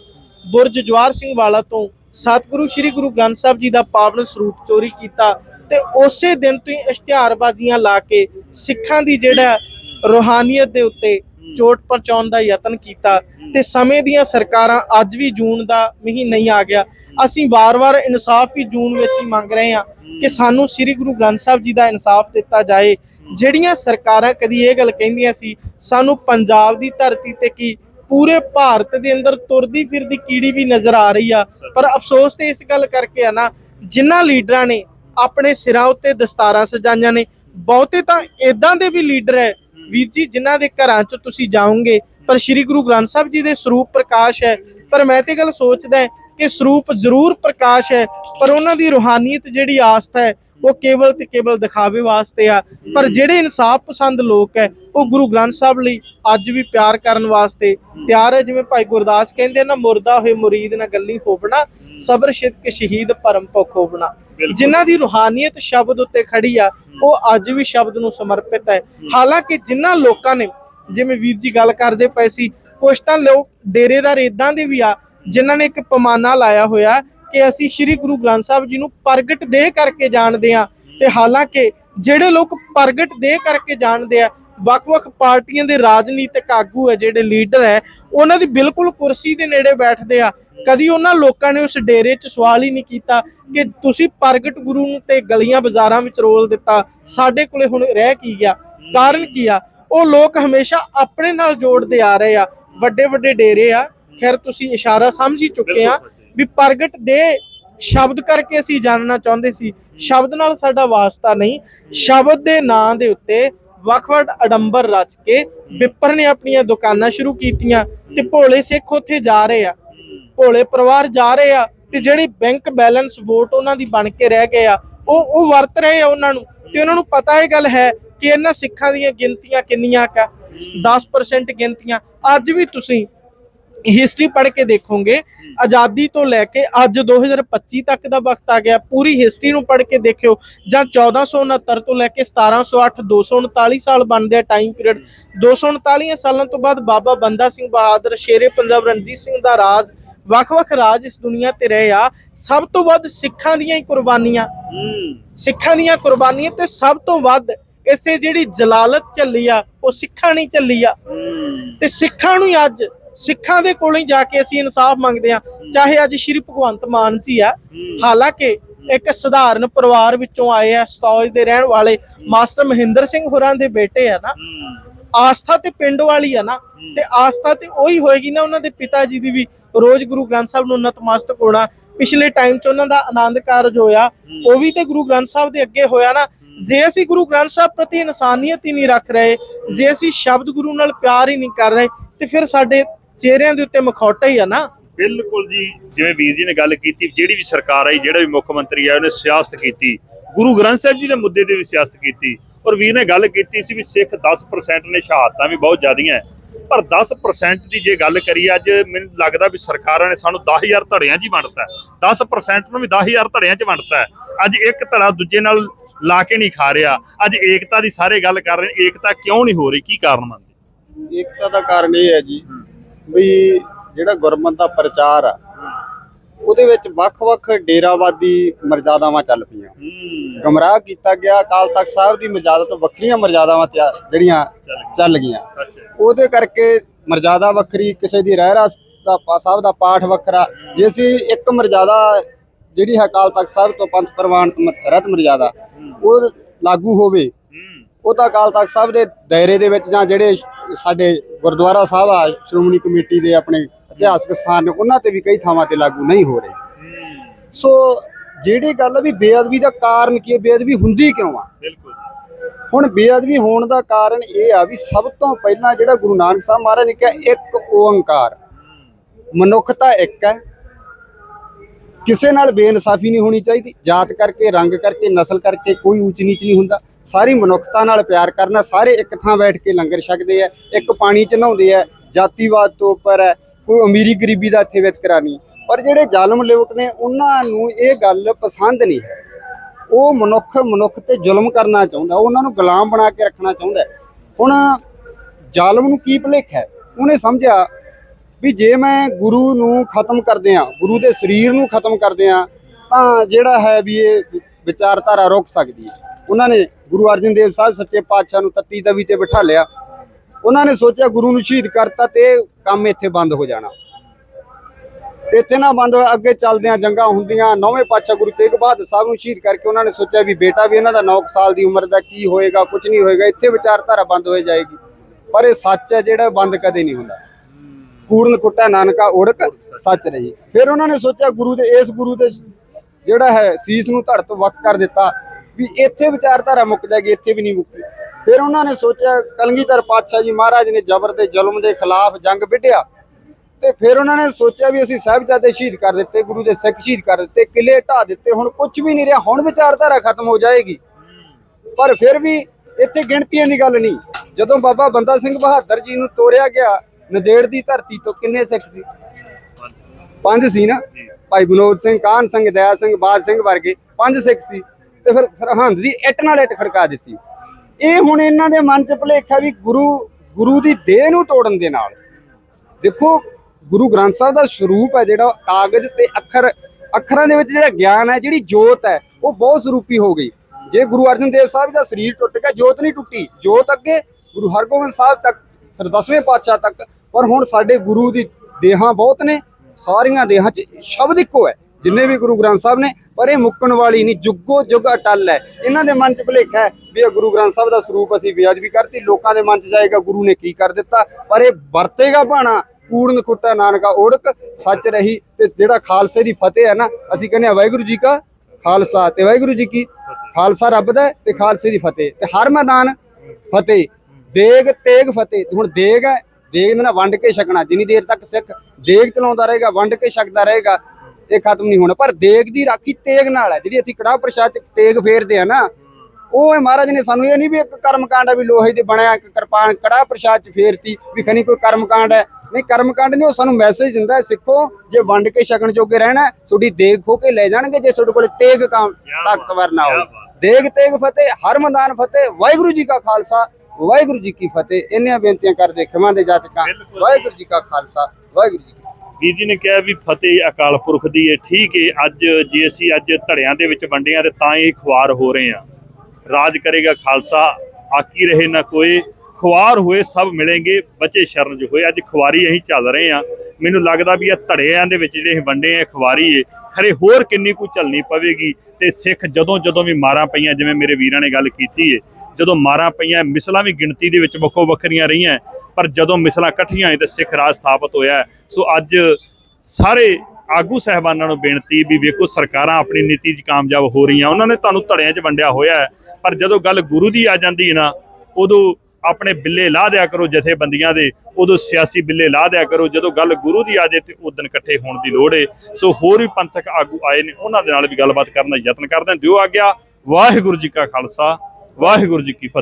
ਬੁਰਜ ਜਵਾਰ ਸਿੰਘ ਵਾਲਾ ਤੋਂ ਸਤਿਗੁਰੂ, ਸ੍ਰੀ ਗੁਰੂ ਗ੍ਰੰਥ ਸਾਹਿਬ ਜੀ ਦਾ ਪਾਵਨ ਸਰੂਪ ਚੋਰੀ ਕੀਤਾ ਤੇ ਉਸੇ ਦਿਨ ਤੋਂ ਹੀ ਇਸ਼ਤਿਹਾਰਬਾਜ਼ੀਆਂ ਲਾ ਕੇ ਸਿੱਖਾਂ ਦੀ ਜਿਹੜਾ ਰੋਹਾਨੀਅਤ ਦੇ ਉੱਤੇ ਚੋਟ ਪਹੁੰਚਾਉਣ ਦਾ ਯਤਨ ਕੀਤਾ ਤੇ ਸਮੇਂ ਦੀਆਂ ਸਰਕਾਰਾਂ ਅੱਜ ਵੀ ਜੂਨ ਦਾ ਮਹੀਨਾ ਹੀ ਆ ਗਿਆ। ਅਸੀਂ ਵਾਰ-ਵਾਰ ਇਨਸਾਫ ਵੀ ਜੂਨ ਵਿੱਚ ਹੀ ਮੰਗ ਰਹੇ ਹਾਂ ਕਿ ਸਾਨੂੰ ਸ੍ਰੀ ਗੁਰੂ ਗ੍ਰੰਥ ਸਾਹਿਬ ਜੀ ਦਾ ਇਨਸਾਫ ਦਿੱਤਾ ਜਾਏ। ਜਿਹੜੀਆਂ ਸਰਕਾਰਾਂ ਕਦੀ ਇਹ ਗੱਲ ਕਹਿੰਦੀਆਂ ਸੀ, ਸਾਨੂੰ ਪੰਜਾਬ ਦੀ ਧਰਤੀ ਤੇ ਕੀ ਪੂਰੇ ਭਾਰਤ ਦੇ ਅੰਦਰ ਤੁਰਦੀ ਫਿਰਦੀ ਕੀੜੀ ਵੀ ਨਜ਼ਰ ਆ ਰਹੀ ਆ। ਪਰ ਅਫਸੋਸ ਤੇ ਇਸ ਗੱਲ ਕਰਕੇ ਆ ਨਾ ਜਿਨ੍ਹਾਂ ਲੀਡਰਾਂ ਨੇ ਆਪਣੇ ਸਿਰਾਂ ਉੱਤੇ ਦਸਤਾਰਾਂ ਸਜਾਈਆਂ ਨੇ, ਬਹੁਤੇ ਤਾਂ ਇਦਾਂ ਦੇ ਵੀ ਲੀਡਰ ਹੈ ਵੀਰ ਜੀ, ਜਿਨ੍ਹਾਂ ਦੇ ਘਰਾਂ 'ਚ ਤੁਸੀਂ ਜਾਓਗੇ, ਪਰ ਸ੍ਰੀ ਗੁਰੂ ਗ੍ਰੰਥ ਸਾਹਿਬ ਜੀ ਦੇ ਸਰੂਪ ਪ੍ਰਕਾਸ਼ ਹੈ। ਪਰ ਮੈਂ ਤੇ ਗੱਲ ਸੋਚਦਾ ਕਿ ਸਰੂਪ ਜ਼ਰੂਰ ਪ੍ਰਕਾਸ਼ ਹੈ, ਪਰ ਉਹਨਾਂ ਦੀ ਰੂਹਾਨੀਅਤ ਜਿਹੜੀ ਆਸਥਾ ਹੈ ਉਹ ਕੇਵਲ ਤੇ ਕੇਵਲ ਦਿਖਾਵੇ ਵਾਸਤੇ ਆ। ਪਰ ਜਿਹੜੇ ਇਨਸਾਫ ਪਸੰਦ ਲੋਕ ਹੈ ਉਹ ਗੁਰੂ ਗ੍ਰੰਥ ਸਾਹਿਬ ਲਈ ਅੱਜ ਵੀ ਪਿਆਰ ਕਰਨ ਵਾਸਤੇ ਤਿਆਰ ਹੈ ਜਿਵੇਂ ਭਾਈ ਗੁਰਦਾਸ ਕਹਿੰਦੇ ਨਾ ਮੁਰਦਾ ਹੋਏ ਮੁਰੀਦ ਨਾ ਗੱਲੀ ਹੋਵਣਾ ਸਬਰ ਸ਼ਿਦਕ ਸ਼ਹੀਦ ਪਰਮ ਭੁਖ ਹੋਵਣਾ। ਜਿਨ੍ਹਾਂ ਦੀ ਰੂਹਾਨੀਅਤ ਸ਼ਬਦ ਉੱਤੇ ਖੜੀ ਆ ਉਹ ਅੱਜ ਵੀ ਸ਼ਬਦ ਨੂੰ ਸਮਰਪਿਤ ਹੈ। ਹਾਲਾਂਕਿ ਜਿਨ੍ਹਾਂ ਲੋਕਾਂ ਨੇ ਜਿਵੇਂ ਵੀਰ ਜੀ ਗੱਲ ਕਰਦੇ ਪਏ ਸੀ ਕੁਛ ਤਾਂ ਲੋਕ ਡੇਰੇਦਾਰ ਇਦਾਂ ਦੇ ਵੀ ਆ ਜਿਨ੍ਹਾਂ ਨੇ ਇੱਕ ਪਮਾਨਾ ਲਾਇਆ ਹੋਇਆ ਕਿ ਅਸੀਂ ਸ੍ਰੀ ਗੁਰੂ ਗ੍ਰੰਥ ਸਾਹਿਬ ਜੀ ਨੂੰ ਪ੍ਰਗਟ ਦੇ ਕਰਕੇ ਜਾਣਦੇ ਆ ਤੇ ਹਾਲਾਂਕਿ ਜਿਹੜੇ ਲੋਕ ਪ੍ਰਗਟ ਦੇ ਕਰਕੇ ਜਾਣਦੇ ਆ, ਵੱਖ-ਵੱਖ ਪਾਰਟੀਆਂ ਦੇ ਰਾਜਨੀਤਿਕ ਆਗੂ ਹੈ ਜਿਹੜੇ ਲੀਡਰ ਹੈ, ਉਹਨਾਂ ਦੀ ਬਿਲਕੁਲ ਕੁਰਸੀ ਦੇ ਨੇੜੇ ਬੈਠਦੇ ਆ। ਕਦੀ ਉਹਨਾਂ ਲੋਕਾਂ ਨੇ ਉਸ ਡੇਰੇ 'ਚ ਸਵਾਲ ਹੀ ਨਹੀਂ ਕੀਤਾ ਕਿ ਤੁਸੀਂ ਪ੍ਰਗਟ ਗੁਰੂ ਨੂੰ ਤੇ ਗਲੀਆਂ ਬਾਜ਼ਾਰਾਂ ਵਿੱਚ ਰੋਲ ਦਿੱਤਾ, ਸਾਡੇ ਕੋਲੇ ਹੁਣ ਰਹਿ ਕੀ ਗਿਆ? ਕਾਰਨ ਕੀ ਆ? ਉਹ ਲੋਕ ਹਮੇਸ਼ਾ ਆਪਣੇ ਨਾਲ ਜੋੜਦੇ ਆ ਰਹੇ ਆ ਵੱਡੇ ਵੱਡੇ ਡੇਰੇ ਆ ਖੈਰ ਤੁਸੀਂ ਇਸ਼ਾਰਾ ਸਮਝ ਹੀ ਚੁੱਕੇ ਆ ਵੀ ਪ੍ਰਗਟ ਦੇ ਸ਼ਬਦ ਕਰਕੇ ਅਸੀਂ ਜਾਣਨਾ ਚਾਹੁੰਦੇ ਸੀ। ਸ਼ਬਦ ਨਾਲ ਸਾਡਾ ਵਾਸਤਾ ਨਹੀਂ। ਸ਼ਬਦ ਦੇ ਨਾਂ ਦੇ ਉੱਤੇ ਵੱਖ-ਵੱਖ ਅਡੰਬਰ ਰਚ ਕੇ ਵਿਪਰ ਨੇ ਆਪਣੀਆਂ ਦੁਕਾਨਾਂ ਸ਼ੁਰੂ ਕੀਤੀਆਂ ਤੇ ਭੋਲੇ ਸਿੱਖ ਉੱਥੇ ਜਾ ਰਹੇ ਆ। ਭੋਲੇ ਪਰਿਵਾਰ ਜਾ ਰਹੇ ਆ ਤੇ ਜਿਹੜੀ ਬੈਂਕ ਬੈਲੈਂਸ ਵੋਟ ਉਹਨਾਂ ਦੀ ਬਣ ਕੇ ਰਹਿ ਗਏ ਆ ਉਹ ਉਹ ਵਰਤ ਰਹੇ ਆ ਉਹਨਾਂ ਨੂੰ। ਤੇ ਉਹਨਾਂ ਨੂੰ ਪਤਾ ਇਹ ਗੱਲ ਹੈ ਕਿ ਇਹਨਾਂ ਸਿੱਖਾਂ ਦੀਆਂ ਗਿਣਤੀਆਂ ਕਿੰਨੀਆਂ ਕਾ 10% ਗਿਣਤੀਆਂ। ਅੱਜ ਵੀ ਤੁਸੀਂ ਹਿਸਟਰੀ ਪੜ੍ਹ ਕੇ ਦੇਖੋਗੇ, ਆਜ਼ਾਦੀ ਤੋਂ ਲੈ ਕੇ ਅੱਜ 2025 ਤੱਕ ਦਾ ਵਕਤ ਆ ਗਿਆ, ਪੂਰੀ ਹਿਸਟਰੀ ਨੂੰ ਪੜ੍ਹ ਕੇ ਦੇਖਿਓ, ਜਾਂ 1469 ਤੋਂ ਲੈ ਕੇ 1708 239 ਸਾਲ ਬਣਦੇ ਆ ਟਾਈਮ ਪੀਰੀਅਡ 239 ਸਾਲਾਂ ਤੋਂ ਬਾਅਦ ਬਾਬਾ ਬੰਦਾ ਸਿੰਘ ਬਹਾਦਰ, ਸ਼ੇਰੇ ਪੰਜਾਬ ਰਣਜੀਤ ਸਿੰਘ ਦਾ ਰਾਜ ਵੱਖ-ਵੱਖ ਰਾਜ ਇਸ ਦੁਨੀਆ ਤੇ ਰਹੇ ਆ, ਸਭ ਤੋਂ ਵੱਧ ਸਿੱਖਾਂ ਦੀਆਂ ਹੀ ਕੁਰਬਾਨੀਆਂ। ਸਿੱਖਾਂ ਦੀਆਂ ਕੁਰਬਾਨੀਆਂ ਤੇ ਸਭ ਤੋਂ ਵੱਧ ਇਸੇ ਜਿਹੜੀ ਜਲਾਲਤ ਚੱਲੀ ਆ, ਉਹ ਸਿੱਖਾਂ ਨਹੀਂ ਚੱਲੀ ਆ। ਤੇ ਸਿੱਖਾਂ ਨੂੰ ਹੀ ਅੱਜ ਸਿੱਖਾਂ ਦੇ ਕੋਲੋਂ ਹੀ ਜਾ ਕੇ ਅਸੀਂ ਇਨਸਾਫ ਮੰਗਦੇ ਆ ਚਾਹੇ ਅੱਜ ਸ਼੍ਰੀ ਭਗਵੰਤ ਮਾਨ ਜੀ ਆ, ਹਾਲਾਂਕਿ ਇੱਕ ਸਧਾਰਨ ਪਰਿਵਾਰ ਵਿੱਚੋਂ ਆਏ ਆ, ਸਤੌਜ ਦੇ ਰਹਿਣ ਵਾਲੇ ਮਾਸਟਰ ਮਹਿੰਦਰ ਸਿੰਘ ਹੋਰਾਂ ਦੇ ਬੇਟੇ ਆ ਨਾ। ਆਸਥਾ ਤੇ ਪਿੰਡ ਵਾਲੀ ਆ ਨਾ, ਤੇ ਆਸਥਾ ਤੇ ਉਹੀ ਹੋਏਗੀ ਨਾ ਉਹਨਾਂ ਦੇ ਪਿਤਾ ਜੀ ਦੀ ਵੀ। ਰੋਜ਼ ਗੁਰੂ ਗ੍ਰੰਥ ਸਾਹਿਬ ਨੂੰ ਨਤਮਸਤਕ ਹੋਣਾ, ਪਿਛਲੇ ਟਾਈਮ 'ਚ ਉਹਨਾਂ ਦਾ ਆਨੰਦ ਕਾਰਜ ਹੋਇਆ, ਉਹ ਵੀ ਤੇ ਗੁਰੂ ਗ੍ਰੰਥ ਸਾਹਿਬ ਦੇ ਅੱਗੇ ਹੋਇਆ ਨਾ। ਜੇ ਅਸੀਂ ਗੁਰੂ ਗ੍ਰੰਥ ਸਾਹਿਬ ਪ੍ਰਤੀ ਇਨਸਾਨੀਅਤ ਹੀ ਨਹੀਂ ਰੱਖ ਰਹੇ, ਜੇ ਅਸੀਂ ਸ਼ਬਦ ਗੁਰੂ ਨਾਲ ਪਿਆਰ ਹੀ ਨਹੀਂ ਕਰ ਰਹੇ, ਤੇ ਫਿਰ ਸਾਡੇ ਚਿਹਰਿਆਂ ਦੇ ਉੱਤੇ ਮਖੌਟਾ ਹੀ ਆ ਨਾ। ਬਿਲਕੁਲ ਜੀ ਜਿਵੇਂ ਵੀਰ ਜੀ ਨੇ ਗੱਲ ਕੀਤੀ ਜਿਹੜੀ ਵੀ ਸਰਕਾਰ ਆਈ ਜਿਹੜਾ ਵੀ ਮੁੱਖ ਮੰਤਰੀ ਆਇਆ ਉਹਨੇ ਸਿਆਸਤ ਕੀਤੀ। ਗੁਰੂ ਗ੍ਰੰਥ ਸਾਹਿਬ ਜੀ ਦੇ ਮੁੱਦੇ ਤੇ ਵੀ ਸਿਆਸਤ ਕੀਤੀ। ਔਰ ਵੀਰ ਨੇ ਗੱਲ ਕੀਤੀ ਸੀ ਵੀ ਸਿੱਖ 10% ਨੇ ਸ਼ਹਾਦਤਾਂ ਵੀ ਬਹੁਤ ਜ਼ਿਆਦੀਆਂ। ਪਰ 10% ਦੀ ਜੇ ਗੱਲ ਕਰੀਏ ਅੱਜ ਮੈਨੂੰ ਲੱਗਦਾ ਵੀ ਸਰਕਾਰਾਂ ਨੇ ਸਾਨੂੰ 10000 ਧੜਿਆਂ 'ਚ ਹੀ ਵੰਡਤਾ ਹੈ। 10% ਨੂੰ ਵੀ 10000 ਧੜਿਆਂ 'ਚ ਵੰਡਤਾ। ਅੱਜ ਇੱਕ ਧੜਾ ਦੂਜੇ ਨਾਲ ਲਾ ਕੇ ਨਹੀਂ ਖਾ ਰਿਹਾ। ਅੱਜ ਏਕਤਾ ਦੀ ਸਾਰੇ ਗੱਲ ਕਰ ਰਹੇ ਏਕਤਾ ਕਿਉਂ ਨਹੀਂ ਹੋ ਰਹੀ? ਕੀ ਕਾਰਨ ਮੰਨਦੇ? ਏਕਤਾ ਦਾ ਕਾਰਨ ਇਹ ਹੈ ਜੀ ਵੀ ਜਿਹੜਾ ਗੁਰਮਤ ਦਾ ਪ੍ਰਚਾਰ ਆ ਉਹਦੇ ਵਿੱਚ ਵੱਖ-ਵੱਖ ਡੇਰਾਵਾਦੀ ਮਰਜ਼ਾਦਾਵਾਂ ਚੱਲ ਪਈਆਂ। ਗਮਰਾਹ ਕੀਤਾ ਗਿਆ ਅਕਾਲ ਤਖਤ ਸਾਹਿਬ ਦੀ ਮਰਜ਼ਾਦਾ ਤੋਂ ਵੱਖਰੀਆਂ ਮਰਜ਼ਾਦਾਵਾਂ ਜਿਹੜੀਆਂ ਚੱਲ ਗਈਆਂ। ਉਹਦੇ ਕਰਕੇ ਮਰਜ਼ਾਦਾ ਵੱਖਰੀ ਕਿਸੇ ਦੀ ਰਹਿ ਰਾਸ ਦਾ ਸਾਹਿਬ ਦਾ ਪਾਠ ਵੱਖਰਾ। ਜੇ ਅਸੀਂ ਇੱਕ ਮਰਜ਼ਾਦਾ ਜਿਹੜੀ ਹੈ ਅਕਾਲ ਤਖਤ ਸਾਹਿਬ ਤੋਂ ਪੰਥ ਪ੍ਰਵਾਨਿਤ ਮ- ਰਹਿਤ ਮਰਜ਼ਾਦਾ ਉਹ ਲਾਗੂ ਹੋਵੇ ਉਹ ਤਾਂ ਅਕਾਲ ਤਖਤ ਸਾਹਿਬ ਦੇ ਦਾਇਰੇ ਦੇ ਵਿੱਚ ਜਾਂ ਜਿਹੜੇ ਸਾਡੇ ਗੁਰਦੁਆਰਾ ਸਾਹਿਬ ਆ ਸ਼੍ਰੋਮਣੀ ਕਮੇਟੀ ਦੇ ਆਪਣੇ ਇਤਿਹਾਸਕ ਸਥਾਨ ਨੇ ਉਹਨਾਂ ਤੇ ਵੀ ਕਈ ਥਾਵਾਂ ਤੇ ਲਾਗੂ ਨਹੀਂ ਹੋ ਰਹੇ। ਸੋ ਜਿਹੜੀ ਗੱਲ ਵੀ ਬੇਅਦਬੀ ਦਾ ਕਾਰਨ ਕੀ ਹੈ ਬੇਅਦਬੀ ਹੁੰਦੀ ਕਿਉਂ ਆ? ਬਿਲਕੁਲ। ਹੁਣ ਬੇਅਦਬੀ ਹੋਣ ਦਾ ਕਾਰਨ ਇਹ ਆ ਵੀ ਸਭ ਤੋਂ ਪਹਿਲਾਂ ਜਿਹੜਾ ਗੁਰੂ ਨਾਨਕ ਸਾਹਿਬ ਮਹਾਰਾਜ ਨੇ ਕਿਹਾ ਇੱਕ ਓੰਕਾਰ ਮਨੁੱਖਤਾ ਇੱਕ ਹੈ। ਕਿਸੇ ਨਾਲ ਬੇਇਨਸਾਫੀ ਨਹੀਂ ਹੋਣੀ ਚਾਹੀਦੀ। ਜਾਤ ਕਰਕੇ ਰੰਗ ਕਰਕੇ ਨਸਲ ਕਰਕੇ ਕੋਈ ਊਚ ਨੀਚ ਨਹੀਂ ਹੁੰਦਾ। ਸਾਰੀ ਮਨੁੱਖਤਾ ਨਾਲ ਪਿਆਰ ਕਰਨਾ, ਸਾਰੇ ਇੱਕ ਥਾਂ ਬੈਠ ਕੇ ਲੰਗਰ ਛਕਦੇ ਆ, ਇੱਕ ਪਾਣੀ ਚ ਨਹਾਉਂਦੇ ਆ, ਜਾਤੀਵਾਦ ਤੋਂ ਉੱਪਰ ਹੈ, ਕੋਈ ਅਮੀਰੀ ਗਰੀਬੀ ਦਾ ਇੱਥੇ ਵਿਤਕਰਾ ਨਹੀਂ। ਪਰ ਜਿਹੜੇ ਜ਼ਾਲਮ ਲੋਕ ਨੇ, ਉਹਨਾਂ ਨੂੰ ਇਹ ਗੱਲ ਪਸੰਦ ਨਹੀਂ ਹੈ। ਉਹ ਮਨੁੱਖ ਮਨੁੱਖ ਤੇ ਜ਼ੁਲਮ ਕਰਨਾ ਚਾਹੁੰਦਾ, ਉਹਨਾਂ ਨੂੰ ਗੁਲਾਮ ਬਣਾ ਕੇ ਰੱਖਣਾ ਚਾਹੁੰਦਾ ਹੁਣ ਜ਼ਾਲਮ ਨੂੰ ਕੀ ਭੁਲੇਖਾ ਹੈ? ਉਹਨੇ ਸਮਝਿਆ ਵੀ ਜੇ ਮੈਂ ਗੁਰੂ ਨੂੰ ਖਤਮ ਕਰਦੇ ਆ ਗੁਰੂ ਦੇ ਸਰੀਰ ਨੂੰ ਖਤਮ ਕਰਦੇ ਆ ਤਾਂ ਜਿਹੜਾ ਹੈ ਵੀ ਇਹ ਵਿਚਾਰਧਾਰਾ ਰੁਕ ਸਕਦੀ ਹੈ। ਉਹਨਾਂ ਨੇ ਗੁਰੂ ਅਰਜਨ ਦੇਵ ਸਾਹਿਬ ਸੱਚੇ ਪਾਤਸ਼ਾਹ ਨੂੰ ਤੱਤੀ ਤਵੀ ਤੇ ਬਿਠਾ ਲਿਆ। ਉਹਨਾਂ ਨੇ ਸੋਚਿਆ ਗੁਰੂ ਨੂੰ ਸ਼ਹੀਦ ਕਰਤਾ ਤੇ ਕੰਮ ਇੱਥੇ ਬੰਦ ਹੋ ਜਾਣਾ। ਇੱਥੇ ਨਾ ਬੰਦ ਹੋਇਆ, ਅੱਗੇ ਚੱਲਦਿਆਂ ਜੰਗਾਂ ਹੁੰਦੀਆਂ, ਨੌਵੇਂ ਪਾਤਸ਼ਾਹ ਗੁਰੂ ਤੇਗ ਬਹਾਦਰ ਸਾਹਿਬ ਨੂੰ ਸ਼ਹੀਦ ਕਰਕੇ ਉਹਨਾਂ ਨੇ ਸੋਚਿਆ ਵੀ ਬੇਟਾ ਵੀ ਇਹਨਾਂ ਦਾ 9 ਸਾਲ ਦੀ ਉਮਰ ਦਾ ਕੀ ਹੋਏਗਾ ਕੁਝ ਨਹੀਂ ਹੋਏਗਾ, ਇੱਥੇ ਵਿਚਾਰਧਾਰਾ ਬੰਦ ਹੋ ਜਾਏਗੀ। ਪਰ ਇਹ ਸੱਚ ਹੈ, ਜਿਹੜਾ ਬੰਦ ਕਦੇ ਨਹੀਂ ਹੁੰਦਾ। ਪੂਰਨ ਕੁੱਟਾ ਨਾਨਕਾ ਉੜਕ, ਸੱਚ ਰਹੀ ਫਿਰ ਉਹਨਾਂ ਨੇ ਸੋਚਿਆ ਗੁਰੂ ਦੇ, ਇਸ ਗੁਰੂ ਦੇ ਜਿਹੜਾ ਹੈ ਸੀਸ ਨੂੰ ਧੜ ਤੋਂ ਵੱਖ ਕਰ ਦਿੱਤਾ। ਵੀ ਇੱਥੇ ਵਿਚਾਰਧਾਰਾ ਮੁੱਕ ਜਾਏਗੀ ਇੱਥੇ ਵੀ ਨਹੀਂ ਮੁੱਕੀ ਫਿਰ ਉਹਨਾਂ ਨੇ ਸੋਚਿਆ ਕਲਗੀਧਰ ਪਾਤਸ਼ਾਹ ਜੀ ਮਹਾਰਾਜ ਨੇ ਜ਼ਬਰ ਤੇ ਜ਼ੁਲਮ ਦੇ ਖਿਲਾਫ ਜੰਗ ਵਿੱਢਿਆ। ਤੇ ਫਿਰ ਉਹਨਾਂ ਨੇ ਸੋਚਿਆ ਵੀ ਅਸੀਂ ਸਾਹਿਬਜ਼ਾਦੇ ਸ਼ਹੀਦ ਕਰ ਦਿੱਤੇ ਗੁਰੂ ਦੇ ਸਿੱਖ ਸ਼ਹੀਦ ਕਰ ਦਿੱਤੇ ਕਿਲੇ ਢਾ ਦਿੱਤੇ ਹੁਣ ਕੁਝ ਵੀ ਨਹੀਂ ਰਿਹਾ ਹੁਣ ਵਿਚਾਰਧਾਰਾ ਖਤਮ ਹੋ ਜਾਏਗੀ। ਪਰ ਫਿਰ ਵੀ ਇੱਥੇ ਗਿਣਤੀਆਂ ਦੀ ਗੱਲ ਨਹੀਂ। ਜਦੋਂ ਬਾਬਾ ਬੰਦਾ ਸਿੰਘ ਬਹਾਦਰ ਜੀ ਨੂੰ ਤੋਰਿਆ ਗਿਆ ਨਦੇੜ ਦੀ ਧਰਤੀ ਤੋਂ ਕਿੰਨੇ ਸਿੱਖ ਸੀ? ਪੰਜ ਸੀ ਨਾ? ਭਾਈ ਵਿਨੋਦ ਸਿੰਘ ਕਾਹਨ ਸਿੰਘ ਦਇਆ ਸਿੰਘ ਬਾਜ ਸਿੰਘ ਵਰਗੇ ਪੰਜ ਸਿੱਖ ਸੀ। ਤੇ ਫਿਰ ਸਰਹੰਦ ਦੀ ਇੱਟ ਨਾਲ ਇੱਟ ਖੜਕਾ ਦਿੱਤੀ। ਇਹ ਹੁਣ ਇਹਨਾਂ ਦੇ ਮਨ 'ਚ ਭੁਲੇਖਾ ਵੀ ਗੁਰੂ ਗੁਰੂ ਦੀ ਦੇਹ ਨੂੰ ਤੋੜਨ ਦੇ ਨਾਲ। ਦੇਖੋ, ਗੁਰੂ ਗ੍ਰੰਥ ਸਾਹਿਬ ਦਾ ਸਰੂਪ ਹੈ ਜਿਹੜਾ, ਕਾਗਜ਼ ਤੇ ਅੱਖਰ, ਅੱਖਰਾਂ ਦੇ ਵਿੱਚ ਜਿਹੜਾ ਗਿਆਨ ਹੈ, ਜਿਹੜੀ ਜੋਤ ਹੈ, ਉਹ ਬਹੁਤ ਸਰੂਪੀ ਹੋ ਗਈ। ਜੇ ਗੁਰੂ ਅਰਜਨ ਦੇਵ ਸਾਹਿਬ ਦਾ ਸਰੀਰ ਟੁੱਟ ਗਿਆ, ਜੋਤ ਨਹੀਂ ਟੁੱਟੀ। ਜੋਤ ਅੱਗੇ ਗੁਰੂ ਹਰਗੋਬਿੰਦ ਸਾਹਿਬ ਤੱਕ, ਫਿਰ ਦਸਵੇਂ ਪਾਤਸ਼ਾਹ ਤੱਕ। ਪਰ ਹੁਣ ਸਾਡੇ ਗੁਰੂ ਦੀ ਦੇਹਾਂ ਬਹੁਤ ਨੇ, ਸਾਰੀਆਂ ਦੇਹਾਂ 'ਚ ਸ਼ਬਦ ਇੱਕੋ ਹੈ। ਜਿੰਨੇ ਵੀ ਗੁਰੂ ਗ੍ਰੰਥ ਸਾਹਿਬ ਨੇ, ਪਰ ਇਹ ਮੁੱਕਣ ਵਾਲੀ ਨਹੀਂ, ਜੁਗੋ ਜੁਗ ਅਟਲ ਹੈ। ਇਹਨਾਂ ਦੇ ਮਨ 'ਚ ਭੁਲੇਖਾ ਹੈ ਵੀ ਇਹ ਗੁਰੂ ਗ੍ਰੰਥ ਸਾਹਿਬ ਦਾ ਸਰੂਪ ਅਸੀਂ ਬੇਅਦਬੀ ਕਰਤੀ, ਲੋਕਾਂ ਦੇ ਮਨ 'ਚ ਜਾਏਗਾ ਗੁਰੂ ਨੇ ਕੀ ਕਰ ਦਿੱਤਾ, ਪਰ ਇਹ ਵਰਤੇਗਾ ਭਾਣਾ ਪੂਰਨ ਖੁੱਟਾ ਨਾਨਕਾ ਓੜਕ, ਸੱਚ ਰਹੀ, ਤੇ ਜਿਹੜਾ ਖਾਲਸੇ ਦੀ ਫਤਿਹ ਹੈ ਨਾ, ਅਸੀਂ ਕਹਿੰਦੇ ਆ ਵਾਹਿਗੁਰੂ ਜੀ ਕਾ ਖਾਲਸਾ, ਤੇ ਵਾਹਿਗੁਰੂ ਜੀ ਕੀ ਖਾਲਸਾ ਰੱਬ ਦਾ ਤੇ ਖਾਲਸੇ ਦੀ ਫਤਿਹ, ਤੇ ਹਰ ਮੈਦਾਨ ਫਤਿਹ, ਦੇਗ ਤੇਗ ਫਤਿਹ ਹੁਣ ਦੇਗ ਹੈ, ਦੇਗ ਨਾਲ ਵੰਡ ਕੇ ਛਕਣਾ, ਜਿੰਨੀ ਦੇਰ ਤੱਕ ਸਿੱਖ ਦੇਗ ਚਲਾਉਂਦਾ ਰਹੇਗਾ, ਵੰਡ ਕੇ ਛਕਦਾ ਰਹੇਗਾ ਇਹ ਖਤਮ ਨਹੀਂ ਹੋਣਾ। ਪਰ ਦੇਗ ਦੀ ਰਾਖੀ ਤੇਗ ਨਾਲ ਹੈ। ਜਿਹੜੀ ਅਸੀਂ ਕੜਾਹ ਪ੍ਰਸ਼ਾਦ ਚ ਤੇਗ ਫੇਰਦੇ ਆ ਨਾ ਉਹ ਹੈ ਮਹਾਰਾਜ ਨੇ ਸਾਨੂੰ ਇਹ ਨਹੀਂ ਵੀ ਇੱਕ ਕਰਮਕਾਂਡ ਹੈ ਵੀ ਲੋਹੇ ਦੇ ਬਣਿਆ ਇੱਕ ਕਿਰਪਾਨ ਕੜਾਹ ਪ੍ਰਸ਼ਾਦ ਚ ਫੇਰਤੀ ਵੀ ਖਨੀ ਕੋਈ ਕਰਮਕਾਂਡ ਹੈ। ਨਹੀਂ ਕਰਮਕਾਂਡ ਨਹੀਂ ਉਹ ਸਾਨੂੰ ਮੈਸੇਜ ਦਿੰਦਾ ਸਿੱਖੋ ਜੇ ਵੰਡ ਕੇ ਛਕਣ ਜੋਗੇ ਰਹਿਣਾ ਤੁਹਾਡੀ ਦੇਗ ਖੋ ਕੇ ਲੈ ਜਾਣਗੇ ਜੇ ਤੁਹਾਡੇ ਕੋਲ ਤੇਗ ਕੰਮ ਤਾਕਤਵਰ ਨਾ ਹੋ ਦੇਗ ਤੇਗ ਫਤਿਹ ਹਰ ਮੈਦਾਨ ਫਤਿਹ ਵਾਹਿਗੁਰੂ ਜੀ ਕਾ ਖਾਲਸਾ ਵਾਹਿਗੁਰੂ ਜੀ ਕੀ ਫਤਿਹ। ਇੰਨੀਆਂ ਬੇਨਤੀਆਂ ਕਰਦੇ ਖਿਮਾ ਦੇ ਜਾਤਕਾਂ ਵਾਹਿਗੁਰੂ ਜੀ ਕਾ ਖਾਲਸਾ ਵਾਹਿਗੁਰੂ ਜੀ। ਵੀਰ ਜੀ ਨੇ ਕਿਹਾ ਵੀ ਫਤਿਹ ਅਕਾਲ ਪੁਰਖ ਦੀ ਹੈ। ਠੀਕ ਹੈ, ਅੱਜ ਜੇ ਅਸੀਂ ਅੱਜ ਧੜਿਆਂ ਦੇ ਵਿੱਚ ਵੰਡੇ ਹਾਂ ਤੇ ਤਾਂ ਇਹ ਖੁਆਰ ਹੋ ਰਹੇ ਹਾਂ। ਰਾਜ ਕਰੇਗਾ ਖਾਲਸਾ, ਆਕੀ ਰਹੇ ਨਾ ਕੋਈ। ਖੁਆਰ ਹੋਏ ਸਭ ਮਿਲेंगे ਬਚੇ ਸ਼ਰਨ ਜੋ ਹੋਏ। ਅੱਜ ਖੁਆਰੀ ਅਸੀਂ ਚੱਲ ਰਹੇ ਹਾਂ। ਮੈਨੂੰ ਲੱਗਦਾ ਵੀ ਇਹ ਧੜਿਆਂ ਦੇ ਵਿੱਚ ਜਿਹੜੇ ਅਸੀਂ ਵੰਡੇ ਆ ਖੁਆਰੀ ਏ ਖਰੇ ਹੋਰ ਕਿੰਨੀ ਕੁ ਚੱਲਣੀ ਪਵੇਗੀ? ਤੇ ਸਿੱਖ ਜਦੋਂ ਜਦੋਂ ਵੀ ਮਾਰਾਂ ਪਈਆਂ, ਜਿਵੇਂ ਮੇਰੇ ਵੀਰਾਂ ਨੇ ਗੱਲ ਕੀਤੀ ਏ ਜਦੋਂ ਮਾਰਾਂ ਪਈਆਂ, ਮਿਸਲਾਂ ਵੀ ਗਿਣਤੀ ਦੇ ਵਿੱਚ ਵੱਖੋ ਵੱਖਰੀਆਂ ਰਹੀਆਂ। ਪਰ ਜਦੋਂ ਮਿਸਲਾਂ ਇਕੱਠੀਆਂ ਹੋਏ ਤੇ ਸਿੱਖ ਰਾਜ ਸਥਾਪਿਤ ਹੋਇਆ ਸੋ ਅੱਜ ਸਾਰੇ ਆਗੂ ਸਹਿਬਾਨਾਂ ਨੂੰ ਬੇਨਤੀ ਵੀ ਵੇਖੋ, ਸਰਕਾਰਾਂ ਆਪਣੀ ਨੀਤੀ 'ਚ ਕਾਮਯਾਬ ਹੋ ਰਹੀਆਂ, ਉਹਨਾਂ ਨੇ ਤੁਹਾਨੂੰ ਧੜਿਆਂ 'ਚ ਵੰਡਿਆ ਹੋਇਆ ਹੈ। ਪਰ ਜਦੋਂ ਗੱਲ ਗੁਰੂ ਦੀ ਆ ਜਾਂਦੀ ਨਾ, ਉਦੋਂ ਆਪਣੇ ਬਿੱਲੇ ਲਾ ਦਿਆ ਕਰੋ ਜਥੇਬੰਦੀਆਂ ਦੇ, ਉਦੋਂ ਸਿਆਸੀ ਬਿੱਲੇ ਲਾ ਦਿਆ ਕਰੋ। ਜਦੋਂ ਗੱਲ ਗੁਰੂ ਦੀ ਆ ਜਾਏ ਤੇ ਉਦੋਂ ਇਕੱਠੇ ਹੋਣ ਦੀ ਲੋੜ ਏ। ਸੋ ਹੋਰ ਵੀ ਪੰਥਕ ਆਗੂ ਆਏ ਨੇ, ਉਹਨਾਂ ਦੇ ਨਾਲ ਵੀ ਗੱਲਬਾਤ ਕਰਨ ਦਾ ਯਤਨ ਕਰਦੇ ਦਿਓ ਆ ਗਿਆ ਵਾਹਿਗੁਰੂ ਜੀ ਕਾ ਖਾਲਸਾ, ਵਾਹਿਗੁਰੂ ਜੀ ਕੀ ਫਤਿਹ।